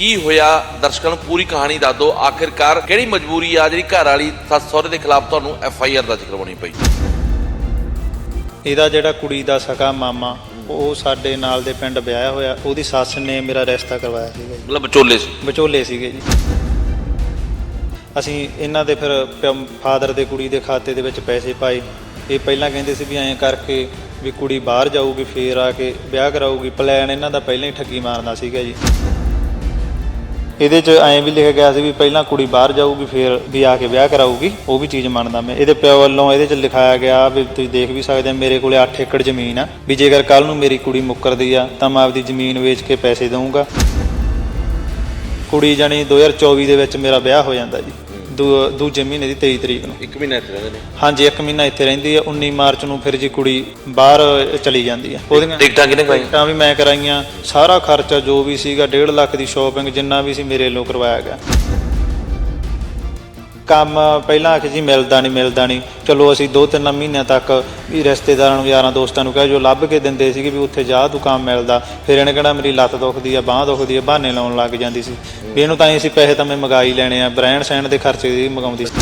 ਕੀ ਹੋਇਆ? ਦਰਸ਼ਕਾਂ ਨੂੰ ਪੂਰੀ ਕਹਾਣੀ ਦੱਸ ਦਿਓ। ਆਖਿਰਕਾਰ ਕਿਹੜੀ ਮਜਬੂਰੀ ਆ ਜਿਹੜੀ ਘਰ ਵਾਲੀ ਸੱਸ ਸਹੁਰੇ ਦੇ ਖਿਲਾਫ ਤੁਹਾਨੂੰ ਐਫ ਆਈ ਆਰ ਦਰਜ ਕਰਵਾਉਣੀ ਪਈ? ਇਹਦਾ ਜਿਹੜਾ ਕੁੜੀ ਦਾ ਸਕਾ ਮਾਮਾ ਉਹ ਸਾਡੇ ਨਾਲ ਦੇ ਪਿੰਡ ਵਿਆਹਿਆ ਹੋਇਆ। ਉਹਦੀ ਸੱਸ ਨੇ ਮੇਰਾ ਰਿਸ਼ਤਾ ਕਰਵਾਇਆ ਸੀਗਾ ਜੀ। ਮਤਲਬ ਵਿਚੋਲੇ ਸੀ? ਵਿਚੋਲੇ ਸੀਗੇ ਜੀ। ਅਸੀਂ ਇਹਨਾਂ ਦੇ ਫਿਰ ਫਾਦਰ ਦੇ ਕੁੜੀ ਦੇ ਖਾਤੇ ਦੇ ਵਿੱਚ ਪੈਸੇ ਪਾਏ। ਇਹ ਪਹਿਲਾਂ ਕਹਿੰਦੇ ਸੀ ਵੀ ਐਂ ਕਰਕੇ ਵੀ ਕੁੜੀ ਬਾਹਰ ਜਾਊਗੀ ਫੇਰ ਆ ਕੇ ਵਿਆਹ ਕਰਾਊਗੀ। ਪਲਾਨ ਇਹਨਾਂ ਦਾ ਪਹਿਲਾਂ ਹੀ ਠੱਗੀ ਮਾਰਨਾ ਸੀਗਾ ਜੀ। ਇਹਦੇ 'ਚ ਐਂ ਵੀ ਲਿਖਿਆ ਗਿਆ ਸੀ ਵੀ ਪਹਿਲਾਂ ਕੁੜੀ ਬਾਹਰ ਜਾਊਗੀ, ਫਿਰ ਵੀ ਆ ਕੇ ਵਿਆਹ ਕਰਾਊਗੀ, ਉਹ ਵੀ ਚੀਜ਼ ਮੰਨਦਾ ਮੈਂ। ਇਹਦੇ ਪਿਓ ਵੱਲੋਂ ਇਹਦੇ 'ਚ ਲਿਖਾਇਆ ਗਿਆ ਵੀ ਤੁਸੀਂ ਦੇਖ ਵੀ ਸਕਦੇ ਆ, ਮੇਰੇ ਕੋਲੇ 8 ਏਕੜ ਜ਼ਮੀਨ ਆ, ਵੀ ਜੇਕਰ ਕੱਲ ਨੂੰ ਮੇਰੀ ਕੁੜੀ ਮੁੱਕਰਦੀ ਆ, ਤਾਂ ਮੈਂ ਆਪਦੀ ਜ਼ਮੀਨ ਵੇਚ ਕੇ ਪੈਸੇ ਦਊਂਗਾ। ਕੁੜੀ ਜਾਨੀ 2024 ਦੇ ਵਿੱਚ ਮੇਰਾ ਵਿਆਹ ਹੋ ਜਾਂਦਾ ਜੀ। ਦੂ- ਦੂਜੇ ਮਹੀਨੇ ਦੀ 23 ਤਰੀਕ ਨੂੰ। ਇੱਕ ਮਹੀਨਾ ਇੱਥੇ ਰਹਿੰਦੇ ਨੇ? ਹਾਂਜੀ ਇੱਕ ਮਹੀਨਾ ਇੱਥੇ ਰਹਿੰਦੀ ਆ। 19 ਮਾਰਚ ਨੂੰ ਫਿਰ ਜੀ ਕੁੜੀ ਬਾਹਰ ਚਲੀ ਜਾਂਦੀ ਆ। ਉਹਦੀਆਂ ਟਿਕਟਾਂ ਕਿਹਨੇ ਕਰਾਈ ਟਿਕਟਾਂ ਵੀ ਮੈਂ ਕਰਾਈਆਂ। ਸਾਰਾ ਖਰਚਾ ਜੋ ਵੀ ਸੀਗਾ 1.5 ਲੱਖ ਦੀ ਸ਼ਾਪਿੰਗ ਜਿੰਨਾ ਵੀ ਸੀ ਮੇਰੇ ਵੱਲੋਂ ਕਰਵਾਇਆ ਗਿਆ। ਕੰਮ ਪਹਿਲਾਂ ਆਖੇ ਜੀ ਮਿਲਦਾ ਨਹੀਂ ਮਿਲਦਾ ਨਹੀਂ ਚਲੋ ਅਸੀਂ 2-3 ਮਹੀਨਿਆਂ ਤੱਕ ਵੀ ਰਿਸ਼ਤੇਦਾਰਾਂ ਨੂੰ, ਯਾਰਾਂ ਦੋਸਤਾਂ ਨੂੰ ਕਹੇ, ਜੋ ਲੱਭ ਕੇ ਦਿੰਦੇ ਸੀਗੇ ਵੀ ਉੱਥੇ ਜਾ, ਤੂੰ ਕੰਮ ਮਿਲਦਾ। ਫਿਰ ਇਹਨੇ ਕਹਿਣਾ ਮੇਰੀ ਲੱਤ ਦੁਖਦੀ ਆ, ਬਾਹ ਦੁਖਦੀ ਆ, ਬਹਾਨੇ ਲਾਉਣ ਲੱਗ ਜਾਂਦੀ ਸੀ। ਵੀ ਇਹਨੂੰ ਤਾਂ ਐਂ ਸੀ ਪੈਸੇ ਤਾਂ ਮੈਂ ਮੰਗਾ ਲੈਣੇ ਆ, ਬ੍ਰੈਂਡ ਸੈਂਡ ਦੇ ਖਰਚੇ ਦੀ ਮੰਗਾਉਂਦੀ ਸੀ।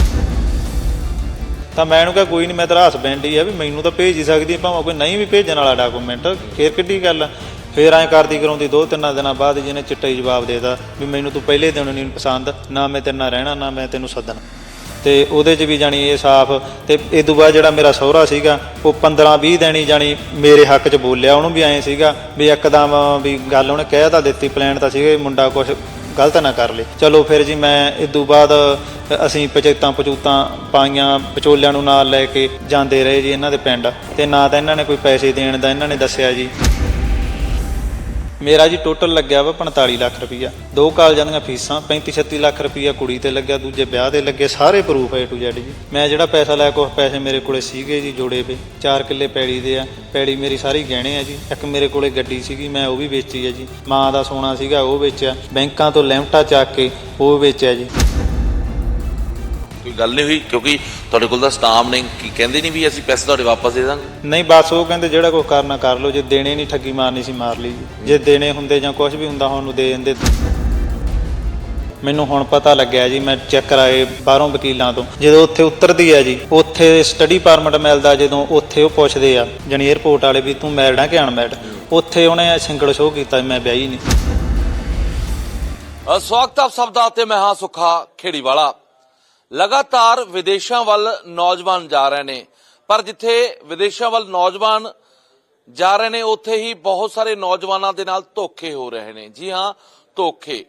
ਤਾਂ ਮੈਂ ਇਹਨੂੰ ਕਿਹਾ, ਕੋਈ ਨਹੀਂ ਮੈਂ ਤੇਰਾ ਹਸਬੈਂਡ ਹੀ ਆ ਵੀ ਮੈਨੂੰ ਤਾਂ ਭੇਜ ਹੀ ਸਕਦੀ ਭਾਵੇਂ ਕੋਈ ਨਹੀਂ ਵੀ ਭੇਜਣ ਵਾਲਾ ਡਾਕੂਮੈਂਟ ਫੇਰ ਕਿੱਡੀ ਗੱਲ ਆ। ਫੇਰ ਐਂ ਕਰਦੀ ਕਰਾਉਂਦੀ, ਦੋ ਤਿੰਨਾਂ ਦਿਨਾਂ ਬਾਅਦ ਜਿਹਨੇ ਚਿੱਟਾ ਹੀ ਜਵਾਬ ਦੇਤਾ ਵੀ ਮੈਨੂੰ ਤੂੰ ਪਹਿਲੇ ਦਿਨ ਨਹੀਂ ਪਸੰਦ, ਨਾ ਮੈਂ ਤੇਰੇ ਨਾਲ ਰਹਿਣਾ, ਨਾ ਮੈਂ ਤੈਨੂੰ ਸੱਦਣਾ। ਤੇ ਉਹਦੇ 'ਚ ਵੀ ਜਾਣੀ ਇਹ ਸਾਫ਼, ਤੇ ਇਹ ਤੋਂ ਬਾਅਦ ਜਿਹੜਾ ਮੇਰਾ ਸਹੁਰਾ ਸੀਗਾ, ਉਹ 15 20 ਦਿਨ ਹੀ ਜਾਣੀ ਮੇਰੇ ਹੱਕ 'ਚ ਬੋਲਿਆ। ਉਹਨੂੰ ਵੀ ਐਂ ਸੀਗਾ ਵੀ ਇੱਕਦਮ ਵੀ ਗੱਲ ਉਹਨੇ ਕਹਿ ਤਾਂ ਦਿੱਤੀ ਪਲਾਨ ਤਾਂ ਸੀਗਾ ਵੀ ਮੁੰਡਾ ਕੁਝ ਗਲਤ ਨਾ ਕਰ ਲੇ। ਚਲੋ ਫਿਰ ਜੀ ਮੈਂ ਇਸ ਤੋਂ ਬਾਅਦ ਅਸੀਂ ਪਚੇਤਾਂ ਪਚੂਤਾਂ ਪਾਈਆਂ, ਵਿਚੋਲਿਆਂ ਨੂੰ ਨਾਲ ਲੈ ਕੇ ਜਾਂਦੇ ਰਹੇ ਜੀ ਇਹਨਾਂ ਦੇ ਪਿੰਡ। ਤੇ ਨਾ ਤਾਂ ਇਹਨਾਂ ਨੇ ਕੋਈ ਪੈਸੇ ਦੇਣ ਦਾ, ਇਹਨਾਂ ਨੇ ਦੱਸਿਆ ਜੀ। ਮੇਰਾ ਜੀ ਟੋਟਲ ਲੱਗਿਆ ਵਾ 45 ਲੱਖ ਰੁਪਈਆ। ਦੋ ਕਾਲਜਾਂ ਦੀਆਂ ਫੀਸਾਂ 35 36 ਲੱਖ ਰੁਪਈਆ ਕੁੜੀ ਤੇ ਲੱਗਿਆ, ਦੂਜੇ ਵਿਆਹ ਤੇ ਲੱਗੇ, ਸਾਰੇ ਪ੍ਰੂਫ ਹੈ ਟੂ ਜ਼ੈਡ ਜੀ। ਮੈਂ ਜਿਹੜਾ ਪੈਸਾ ਲਿਆ ਕੁਛ ਪੈਸੇ ਮੇਰੇ ਕੋਲੇ ਸੀਗੇ ਜੀ ਜੋੜੇ ਪਏ 4 ਕਿੱਲੇ ਪੈੜੀ ਦੇ ਆ, ਪੈੜੀ ਮੇਰੀ ਸਾਰੀ ਗਹਿਣੇ ਆ ਜੀ। ਇੱਕ ਮੇਰੇ ਕੋਲੇ ਗੱਡੀ ਸੀਗੀ, ਮੈਂ ਉਹ ਵੀ ਵੇਚੀ ਆ ਜੀ। ਮਾਂ ਦਾ ਸੋਨਾ ਸੀਗਾ, ਉਹ ਵੇਚਿਆ। ਬੈਂਕਾਂ ਤੋਂ ਲਿਮਟਾ ਚੱਕ ਕੇ ਉਹ ਵੇਚਿਆ ਜੀ। ਕੋਈ ਗੱਲ ਨਹੀਂ ਹੋਈ? ਕਿਉਂਕਿ ਤੁਹਾਡੇ ਕੋਲ ਤਾਂ ਸਟਾਮ ਨੇ ਕੀ ਕਹਿੰਦੇ ਨਹੀਂ ਵੀ ਅਸੀਂ ਪੈਸੇ ਤੁਹਾਡੇ ਵਾਪਸ ਦੇ ਦਾਂਗੇ? ਨਹੀਂ ਬਸ ਉਹ ਕਹਿੰਦੇ ਜਿਹੜਾ ਕੁਝ ਕਰਨਾ ਕਰ ਲਓ ਜੇ ਦੇਣੇ ਨਹੀਂ ਠੱਗੀ ਮਾਰਨੀ ਸੀ ਮਾਰ ਲਈ। ਜੀ ਦੇਣੇ ਹੁੰਦੇ ਜਾਂ ਕੁਝ ਵੀ ਹੁੰਦਾ ਹੁਣ ਨੂੰ ਦੇ ਦਿੰਦੇ। ਮੈਨੂੰ ਹੁਣ ਪਤਾ ਲੱਗਿਆ ਜੀ ਮੈਂ ਚੈੱਕ ਕਰਾਏ ਬਾਹਰੋਂ ਵਕੀਲਾਂ ਤੋਂ। ਜਦੋਂ ਉੱਥੇ ਉਤਰਦੀ ਆ ਜੀ ਉੱਥੇ ਸਟੱਡੀ ਪਰਮਿਟ ਮਿਲਦਾ ਜਦੋਂ ਉੱਥੇ ਉਹ ਪੁੱਛਦੇ ਆ ਜਣੀ 에어ਪੋਰਟ ਵਾਲੇ ਵੀ ਤੂੰ ਮੈਰਿਡ ਆ ਕਿ ਅਨਮੈਰਿਡ ਉੱਥੇ ਉਹਨੇ ਸਿੰਗਲ ਸ਼ੋਅ ਕੀਤਾ ਮੈਂ ਵਿਆਹੀ ਨਹੀਂ। ਸਵਾਗਤ ਆਪ ਸਭ ਦਾ ਤੇ ਮੈਂ ਹਾਂ ਸੁਖਾ ਖੇੜੀ ਵਾਲਾ ਲਗਾਤਾਰ ਵਿਦੇਸ਼ਾਂ ਵੱਲ ਨੌਜਵਾਨ ਜਾ ਰਹੇ ਨੇ। ਪਰ ਜਿੱਥੇ ਵਿਦੇਸ਼ਾਂ ਵੱਲ ਨੌਜਵਾਨ ਜਾ ਰਹੇ ਨੇ, ਉੱਥੇ ਹੀ ਬਹੁਤ ਸਾਰੇ ਨੌਜਵਾਨਾਂ ਦੇ ਨਾਲ ਧੋਖੇ ਹੋ ਰਹੇ ਨੇ। ਜੀ ਹਾਂ, ਧੋਖੇ।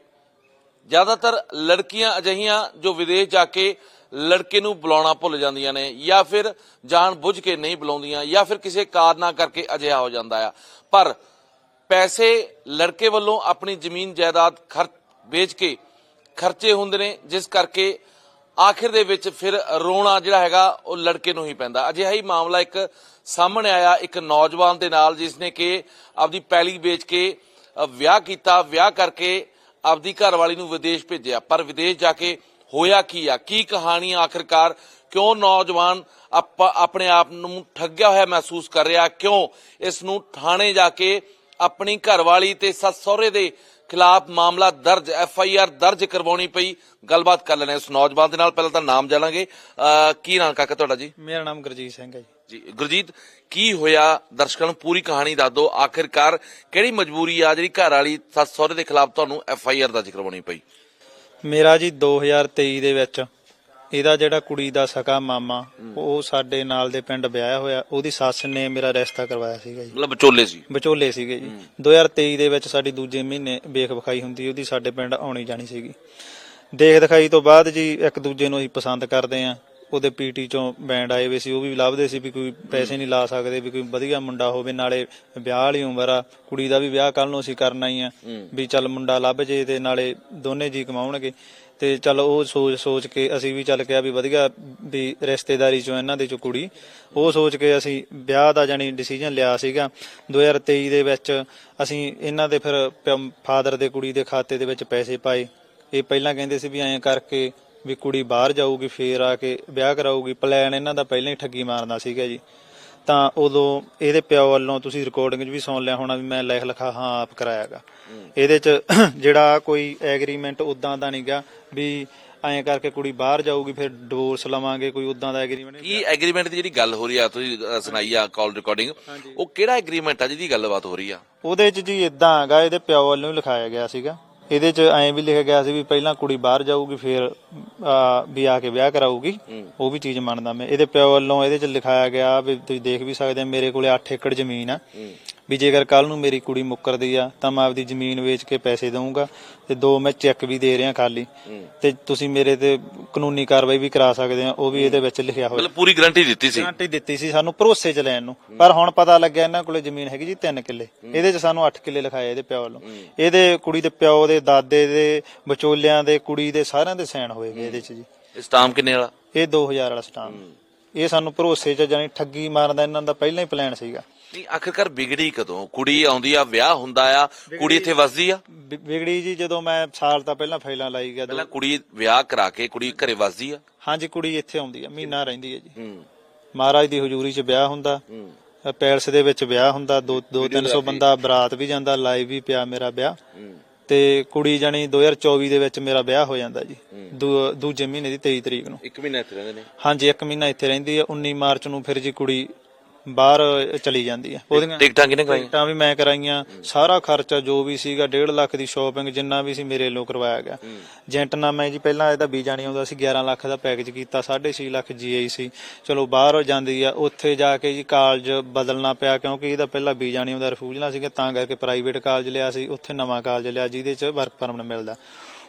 ਜ਼ਿਆਦਾਤਰ ਲੜਕੀਆਂ ਅਜਿਹੀਆਂ ਜੋ ਵਿਦੇਸ਼ ਜਾ ਕੇ ਲੜਕੇ ਨੂੰ ਬੁਲਾਉਣਾ ਭੁੱਲ ਜਾਂਦੀਆਂ ਨੇ, ਜਾਂ ਫਿਰ ਜਾਣ ਬੁੱਝ ਕੇ ਨਹੀਂ ਬੁਲਾਉਂਦੀਆਂ, ਜਾਂ ਫਿਰ ਕਿਸੇ ਕਾਰਨਾਂ ਕਰਕੇ ਅਜਿਹਾ ਹੋ ਜਾਂਦਾ ਆ। ਪਰ ਪੈਸੇ ਲੜਕੇ ਵੱਲੋਂ ਆਪਣੀ ਜ਼ਮੀਨ ਜਾਇਦਾਦ ਖਰਚ ਵੇਚ ਕੇ ਖਰਚੇ ਹੁੰਦੇ ਨੇ, ਜਿਸ ਕਰਕੇ ਆਖਿਰ ਦੇ ਵਿੱਚ ਫਿਰ ਰੋਣਾ ਜਿਹੜਾ ਹੈਗਾ ਉਹ ਲੜਕੇ ਨੂੰ ਹੀ ਪੈਂਦਾ। ਅਜਿਹਾ ਹੀ ਮਾਮਲਾ ਇੱਕ ਸਾਹਮਣੇ ਆਇਆ, ਇੱਕ ਨੌਜਵਾਨ ਦੇ ਨਾਲ, ਜਿਸ ਨੇ ਕਿ ਆਪਦੀ ਪੈਲੀ ਵੇਚ ਕੇ ਵਿਆਹ ਕੀਤਾ। ਵਿਆਹ ਕਰਕੇ ਆਪਦੀ ਘਰਵਾਲੀ ਨੂੰ ਵਿਦੇਸ਼ ਭੇਜਿਆ। ਪਰ ਵਿਦੇਸ਼ ਜਾ ਕੇ ਹੋਇਆ ਕੀ ਆ? ਕੀ ਕਹਾਣੀ ਆ ਆਖਿਰਕਾਰ? ਕਿਉਂ ਨੌਜਵਾਨ ਆਪਾਂ, ਆਪਣੇ ਆਪ ਨੂੰ ਠੱਗਿਆ ਹੋਇਆ ਮਹਿਸੂਸ ਕਰ ਰਿਹਾ? ਕਿਉਂ ਇਸ ਨੂੰ ਥਾਣੇ ਜਾ ਕੇ ਆਪਣੀ ਘਰਵਾਲੀ ਤੇ ਸੱਸ ਸਹੁਰੇ ਦੇ ਖਿਲਾਫ ਮਾਮਲਾ ਦਰਜ ਐਫ ਆਈ ਆਰ ਦਰਜ ਕਰਵਾਉਣੀ ਪਈ। ਗੱਲਬਾਤ ਕਰ ਲੈਣੇ ਉਸ ਨੌਜਵਾਨ ਦੇ ਨਾਲ। ਪਹਿਲਾਂ ਤਾਂ ਨਾਮ ਜਾਣਾਂਗੇ। ਕੀ ਨਾਮ ਕਾਕਾ ਤੁਹਾਡਾ ਜੀ? ਮੇਰਾ ਨਾਮ ਗੁਰਜੀਤ ਸਿੰਘ ਹੈ ਜੀ। ਗੁਰਜੀਤ ਕੀ ਹੋਇਆ? ਦਰਸ਼ਕਾਂ ਨੂੰ ਪੂਰੀ ਕਹਾਣੀ ਦੱਸ ਦਿਓ। ਆਖਿਰਕਾਰ ਕਿਹੜੀ ਮਜਬੂਰੀ ਆ ਜਿਹੜੀ ਘਰ ਵਾਲੀ ਸੱਸ ਸਹੁਰੇ ਦੇ ਖਿਲਾਫ ਤੁਹਾਨੂੰ ਐਫ ਆਈ ਆਰ ਦਰਜ ਕਰਵਾਉਣੀ ਪਈ? ਮੇਰਾ ਜੀ 2023 ਦੇ ਵਿੱਚ ਇਹਦਾ ਜਿਹੜਾ ਕੁੜੀ ਦਾ ਸਕਾ ਮਾਮਾ ਉਹ ਸਾਡੇ ਨਾਲ ਦੇ ਪਿੰਡ ਵਿਆਹਿਆ ਹੋਇਆ ਉਹਦੀ ਸੱਸ ਨੇ ਮੇਰਾ ਰਿਸ਼ਤਾ ਕਰਵਾਇਆ ਸੀਗਾ ਜੀ। ਮਤਲਬ ਵਿਚੋਲੇ ਸੀ। ਵਿਚੋਲੇ ਸੀਗੇ ਜੀ। 2023 ਦੇ ਵਿੱਚ ਸਾਡੀ ਦੂਜੇ ਮਹੀਨੇ ਵੇਖ ਵਿਖਾਈ ਹੁੰਦੀ ਉਹਦੀ ਸਾਡੇ ਪਿੰਡ ਆਉਣੀ ਜਾਣੀ ਸੀਗੀ। ਦੇਖ ਦਿਖਾਈ ਤੋਂ ਬਾਅਦ ਜੀ ਇੱਕ ਦੂਜੇ ਨੂੰ ਅਸੀਂ ਪਸੰਦ ਕਰਦੇ ਆਂ ਉਹਦੇ ਪੀਟੀ ਚੋਂ ਬੈਂਡ ਆਏ ਵੇ ਸੀ ਉਹ ਵੀ ਲੱਭਦੇ ਸੀ ਵੀ ਕੋਈ ਪੈਸੇ ਨਹੀਂ ਲਾ ਸਕਦੇ ਵੀ ਕੋਈ ਵਧੀਆ ਮੁੰਡਾ ਹੋਵੇ ਨਾਲੇ ਵਿਆਹ ਵਾਲੀ ਉਮਰ ਆ। ਕੁੜੀ ਦਾ ਵੀ ਵਿਆਹ ਕੱਲ ਨੂੰ ਅਸੀਂ ਕਰਨਾ ਹੀ ਆ ਵੀ ਚੱਲ ਮੁੰਡਾ ਲੱਭ ਜੇ ਤੇ ਨਾਲੇ ਦੋਨੇ ਜੀ ਕਮਾਉਣਗੇ। ਤੇ ਚੱਲ ਉਹ ਸੋਚ ਸੋਚ ਕੇ ਅਸੀਂ ਵੀ ਚੱਲ ਕਿਹਾ ਵੀ ਵਧੀਆ ਵੀ ਰਿਸ਼ਤੇਦਾਰੀ ਚੋਂ ਇਹਨਾਂ ਦੇ ਚੋਂ ਕੁੜੀ। ਉਹ ਸੋਚ ਕੇ ਅਸੀਂ ਵਿਆਹ ਦਾ ਜਾਨੀ ਡਿਸੀਜਨ ਲਿਆ ਸੀਗਾ। 2023 ਦੇ ਵਿੱਚ ਅਸੀਂ ਇਹਨਾਂ ਦੇ ਫਿਰ ਫਾਦਰ ਦੇ ਕੁੜੀ ਦੇ ਖਾਤੇ ਦੇ ਵਿੱਚ ਪੈਸੇ ਪਾਏ। ਇਹ ਪਹਿਲਾਂ ਕਹਿੰਦੇ ਸੀ ਵੀ ਐਂ ਕਰਕੇ ਵੀ ਕੁੜੀ ਬਾਹਰ ਜਾਊਗੀ, ਫੇਰ ਆ ਕੇ ਵਿਆਹ ਕਰਾਊਗੀ। ਪਲਾਨ ਇਹਨਾਂ ਦਾ ਪਹਿਲਾਂ ਹੀ ਠੱਗੀ ਮਾਰਨਾ ਸੀਗਾ ਜੀ। ਤਾਂ ਉਦੋਂ ਇਹਦੇ ਪਿਓ ਵੱਲੋਂ ਤੁਸੀਂ ਰਿਕਾਰਡਿੰਗ 'ਚ ਵੀ ਸੁਣ ਲਿਆ ਹੋਣਾ ਵੀ ਮੈਂ ਲਿਖ ਲਿਖਾ ਹਾਂ ਆਪ ਕਰਾਇਆਗਾ। ਇਹਦੇ 'ਚ ਜਿਹੜਾ ਕੋਈ ਐਗਰੀਮੈਂਟ ਉਦਾਂ ਦਾ ਨਹੀਂਗਾ ਵੀ ਐਂ ਕਰਕੇ ਕੁੜੀ ਬਾਹਰ ਜਾਊਗੀ ਫਿਰ ਡਿਵੋਰਸ ਲਵਾਂਗੇ ਕੋਈ ਉਦਾਂ ਦਾ ਐਗਰੀਮੈਂਟ ਕੀ ਐਗਰੀਮੈਂਟ ਦੀ ਜਿਹੜੀ ਗੱਲ ਹੋ ਰਹੀ ਆ ਤੁਸੀਂ ਅ, ਸੁਣਾਈ ਆ ਕਾਲ ਰਿਕਾਰਡਿੰਗ ਉਹ ਕਿਹੜਾ ਐਗਰੀਮੈਂਟ ਆ ਜਿਹਦੀ ਗੱਲਬਾਤ ਹੋ ਰਹੀ ਆ? ਉਹਦੇ 'ਚ ਜੀ ਇਦਾਂ ਹੈਗਾ ਇਹਦੇ ਪਿਓ ਵੱਲੋਂ ਹੀ ਲਿਖਾਇਆ ਗਿਆ ਸੀਗਾ। ਇਹਦੇ 'ਚ ਐਂ ਵੀ ਲਿਖਿਆ ਗਿਆ ਸੀ ਵੀ ਪਹਿਲਾਂ ਕੁੜੀ ਬਾਹਰ ਜਾਊਗੀ ਫਿਰ ਆ, ਵੀ ਆ ਕੇ ਵਿਆਹ ਕਰਾਊਗੀ। ਉਹ ਵੀ ਚੀਜ਼ ਮੰਨਦਾ ਮੈਂ। ਇਹਦੇ ਪਿਓ ਵੱਲੋਂ ਇਹਦੇ 'ਚ ਲਿਖਾਇਆ ਗਿਆ ਵੀ ਤੁਸੀਂ ਦੇਖ ਵੀ ਸਕਦੇ ਆ ਮੇਰੇ ਕੋਲੇ 8 ਏਕੜ ਜ਼ਮੀਨ ਆ। ਵੀ ਜੇਕਰ ਕੱਲ ਨੂੰ ਮੇਰੀ ਕੁੜੀ ਮੁੱਕਰਦੀ ਆ ਤਾਂ ਮੈਂ ਆਪਦੀ ਜ਼ਮੀਨ ਵੇਚ ਕੇ ਪੈਸੇ ਦਊਂਗਾ ਤੇ ਦੋ ਮੈਂ ਚੈੱਕ ਵੀ ਦੇ ਰਿਹਾ ਖਾਲੀ। ਤੇ ਤੁਸੀਂ ਮੇਰੇ ਤੇ ਕਾਨੂੰਨੀ ਕਾਰਵਾਈ ਵੀ ਕਰਾ ਸਕਦੇ ਆ ਉਹ ਵੀ ਇਹਦੇ ਵਿੱਚ ਲਿਖਿਆ ਹੋਇਆ। ਮਤਲਬ ਪੂਰੀ ਗਾਰੰਟੀ ਦਿੱਤੀ ਸੀ। ਗਾਰੰਟੀ ਦਿੱਤੀ ਸੀ ਸਾਨੂੰ ਭਰੋਸੇ ਚ ਲੈਣ ਨੂੰ। ਪਰ ਹੁਣ ਪਤਾ ਲੱਗਿਆ ਇਹਨਾਂ ਕੋਲੇ ਜ਼ਮੀਨ ਹੈਗੀ ਜੀ 3 ਕਿੱਲੇ। ਇਹਦੇ ਚ ਸਾਨੂੰ 8 ਕਿੱਲੇ ਲਿਖਾਏ ਇਹਦੇ ਪਿਓ ਵੱਲੋਂ। ਇਹਦੇ ਕੁੜੀ ਦੇ ਪਿਓ ਦੇ ਦਾਦੇ ਦੇ ਵਿਚੋਲਿਆਂ ਦੇ ਕੁੜੀ ਦੇ ਸਾਰਿਆਂ ਦੇ ਸਾਈਨ ਹੋਏਗੇ ਇਹਦੇ ਚ ਜੀ। ਸਟਾਮ ਕਿੰਨੇ ਵਾਲਾ? ਇਹ 2000 ਵਾਲਾ ਸਟਾਮ। ਇਹ ਸਾਨੂੰ ਭਰੋਸੇ ਚ ਜਾਨੀ ਠੱਗੀ ਮਾਰਨ ਦਾ ਇਹਨਾਂ ਦਾ ਪਹਿਲਾਂ ਹੀ ਪਲਾਨ ਸੀਗਾ। ਨਹੀਂ ਆਖਿਰਕਾਰ ਵਿਗੜੀ ਕਦੋਂ? ਕੁੜੀ ਆਉਂਦੀ ਆ ਵਿਆਹ ਹੁੰਦਾ ਆ ਕੁੜੀ ਇੱਥੇ ਵਸਦੀ ਆ? ਵਿਗੜੀ ਜੀ ਜਦੋਂ ਮੈਂ ਸਾਲ ਤਾਂ ਪਹਿਲਾਂ ਫਾਈਲਾਂ ਲਾਈ ਗਿਆ ਪਹਿਲਾਂ ਕੁੜੀ ਵਿਆਹ ਕਰਾ ਕੇ ਕੁੜੀ ਘਰੇ ਵਸਦੀ ਆ? ਹਾਂਜੀ ਕੁੜੀ ਇੱਥੇ ਆਉਂਦੀ ਆ ਮਹੀਨਾ ਰਹਿੰਦੀ ਹੈ ਜੀ। ਹੂੰ। ਮਹਾਰਾਜ ਦੀ ਹਜ਼ੂਰੀ 'ਚ ਵਿਆਹ ਹੁੰਦਾ ਹੂੰ। ਪੈਲਸ ਦੇ ਵਿੱਚ ਵਿਆਹ ਹੁੰਦਾ 2 300 ਬੰਦਾ ਬਰਾਤ ਵੀ ਜਾਂਦਾ ਲਾਈਵ ਵੀ ਪਿਆ ਮੇਰਾ ਵਿਆਹ। ਤੇ ਕੁੜੀ ਜਾਨੀ 2024 ਦੇ ਵਿੱਚ ਮੇਰਾ ਵਿਆਹ ਹੋ ਜਾਂਦਾ ਜੀ ਦੂਜੇ ਮਹੀਨੇ ਦੀ 23 ਤਰੀਕ ਨੂੰ। ਇੱਕ ਮਹੀਨਾ ਇੱਥੇ ਰਹਿੰਦੇ ਨੇ? ਹਾਂਜੀ ਇੱਕ ਮਹੀਨਾ ਇੱਥੇ ਰਹਿੰਦੀ ਹੈ 19 ਮਾਰਚ ਨੂੰ ਫਿਰ ਜੀ ਕੁੜੀ ਬਾਹਰ ਚਲੀ ਜਾਂਦੀ ਹੈ ਉਹਦੀਆਂ ਟਿਕਟਾਂ ਕਿਨੇ ਕਰਾਈਆਂ ਟਿਕਟਾਂ ਵੀ ਮੈਂ ਕਰਾਈਆਂ। ਸਾਰਾ ਖਰਚਾ ਜੋ ਵੀ ਸੀਗਾ 1.5 ਲੱਖ ਦੀ ਸ਼ਾਪਿੰਗ ਜਿੰਨਾ ਵੀ ਸੀ ਮੇਰੇ ਵੱਲੋਂ ਕਰਵਾਇਆ ਗਿਆ। ਏਜੰਟ ਨਾਲ ਮੈਂ ਜੀ ਪਹਿਲਾਂ ਇਹਦਾ ਵੀਜ਼ਾ ਨਹੀਂ ਆਉਂਦਾ ਸੀ 11 ਲੱਖ ਦਾ ਪੈਕੇਜ ਕੀਤਾ 6.5 ਲੱਖ ਜੀਆਈ ਸੀ। ਚਲੋ ਬਾਹਰ ਜਾਂਦੀ ਆ ਉੱਥੇ ਜਾ ਕੇ ਜੀ ਕਾਲਜ ਬਦਲਣਾ ਪਿਆ ਕਿਉਂਕਿ ਇਹਦਾ ਪਹਿਲਾਂ ਵੀਜ਼ਾ ਨਹੀਂ ਆਉਂਦਾ ਰਿਫਿਊਜਲਾਂ ਸੀਗਾ ਤਾਂ ਕਰਕੇ ਪ੍ਰਾਈਵੇਟ ਕਾਲਜ ਲਿਆ ਸੀ ਉੱਥੇ ਨਵਾਂ ਕਾਲਜ ਲਿਆ ਜਿਹਦੇ 'ਚ ਵਰਕ ਪਰਮਿਟ ਮਿਲਦਾ।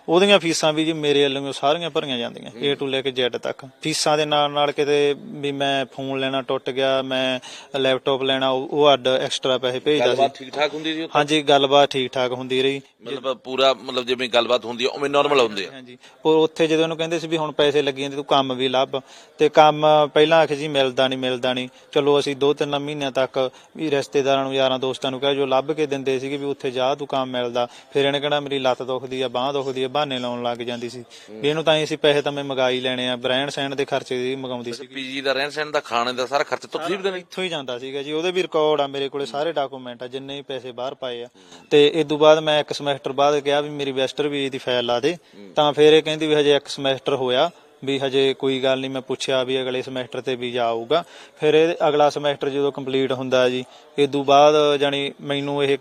ਉਹਦੀਆਂ ਫੀਸਾਂ ਵੀ ਜੀ ਮੇਰੇ ਵੱਲੋਂ ਸਾਰੀਆਂ ਭਰੀਆਂ ਜਾਂਦੀਆਂ A ਤੋਂ ਲੈ ਕੇ Z ਤੱਕ। ਫੀਸਾਂ ਦੇ ਨਾਲ ਨਾਲ ਕਿਤੇ ਵੀ ਮੈਂ ਫੋਨ ਲੈਣਾ ਟੁੱਟ ਗਿਆ ਮੈਂ ਲੈਪਟਾਪ ਲੈਣਾ ਉਹ ਉਹ ਅੱਡ ਐਕਸਟਰਾ ਪੈਸੇ ਭੇਜਦਾ ਸੀ। ਗੱਲਬਾਤ ਠੀਕ ਠਾਕ ਹੁੰਦੀ ਸੀ ਉੱਥੇ? ਹਾਂਜੀ ਗੱਲਬਾਤ ਠੀਕ ਠਾਕ ਹੁੰਦੀ ਰਹੀ। ਮਤਲਬ ਪੂਰਾ ਮਤਲਬ ਜਿਵੇਂ ਗੱਲਬਾਤ ਹੁੰਦੀ ਆ ਉਵੇਂ ਨਾਰਮਲ ਹੁੰਦੀ ਆ? ਹਾਂਜੀ ਉਹ ਉੱਥੇ ਜਦੋਂ ਉਹਨੂੰ ਕਹਿੰਦੇ ਸੀ ਵੀ ਹੁਣ ਪੈਸੇ ਲੱਗੀ ਜਾਂਦੇ ਤੂੰ ਕੰਮ ਵੀ ਲੱਭ। ਤੇ ਕੰਮ ਪਹਿਲਾਂ ਆਖੇ ਜੀ ਮਿਲਦਾ ਨਹੀਂ ਮਿਲਦਾ ਨਹੀਂ ਚਲੋ ਅਸੀਂ ਦੋ ਤਿੰਨ ਮਹੀਨਿਆਂ ਤੱਕ ਵੀ ਰਿਸ਼ਤੇਦਾਰਾਂ ਨੂੰ ਯਾਰਾਂ ਦੋਸਤਾਂ ਨੂੰ ਕਹਿ ਜੋ ਲੱਭ ਕੇ ਦਿੰਦੇ ਸੀਗੇ ਵੀ ਉੱਥੇ ਜਾ ਤੂੰ ਕੰਮ ਮਿਲਦਾ। ਫਿਰ ਇਹਨੇ ਕਹਿਣਾ ਮੇਰੀ ਲੱਤ ਦੁਖਦੀ ਆ ਬਾਹ ਦੁਖਦੀ ਆ ਬਹਾਨੇ ਲਾਉਣ ਲੱਗ ਜਾਂਦੀ ਸੀ। ਵੀ ਇਹਨੂੰ ਤਾਂ ਅਸੀਂ ਪੈਸੇ ਤਾਂ ਮੈਂ ਮਗਾ ਹੀ ਲੈਣੇ ਆ ਬ੍ਰਾਂਡ ਸੈਂਡ ਦੇ ਖਰਚੇ ਦੀ ਮਗਾਉਂਦੀ ਸੀ। ਪੀਜੀ ਦਾ ਰਹਿਣ ਸਹਿਣ ਦਾ ਖਾਣੇ ਦਾ ਸਾਰਾ ਖਰਚਾ ਤੁਸੀਂ ਵੀ ਦੇਣਾ ਇੱਥੋਂ ਹੀ ਜਾਂਦਾ ਸੀਗਾ ਜੀ। ਉਹਦੇ ਵੀ ਰਿਕਾਰਡ ਆ ਮੇਰੇ ਕੋਲੇ ਸਾਰੇ ਡਾਕੂਮੈਂਟ ਆ ਜਿੰਨੇ ਵੀ ਪੈਸੇ ਬਾਹਰ ਪਾਏ ਆ। ਤੇ ਇਸ ਤੋਂ ਬਾਅਦ ਮੈਂ ਇੱਕ ਸਮੈਸਟਰ ਬਾਅਦ ਕਿਹਾ ਵੀ ਮੇਰੀ ਵੈਸਟਰ ਵੀ ਦੀ ਫਾਈਲ ਲਾ ਦੇ। ਤਾਂ ਫਿਰ ਇਹ ਕਹਿੰਦੀ ਵੀ ਹਜੇ ਇੱਕ ਸਮੈਸਟਰ ਹੋਇਆ ਵੀ ਹਜੇ ਕੋਈ ਗੱਲ ਨਹੀਂ ਮੈਂ ਪੁੱਛਿਆ ਵੀ ਅਗਲੇ ਸਮੈਸਟਰ ਤੇ ਵੀਜ਼ਾ ਆਊਗਾ ਫਿਰ ਇਹ ਅਗਲਾ ਸਮੈਸਟਰ ਜਦੋਂ ਕੰਪਲੀਟ ਹੁੰਦਾ ਜੀ ਇਸ ਤੋਂ ਬਾਅਦ ਜਾਨੀ ਮੈਨੂੰ ਇਹ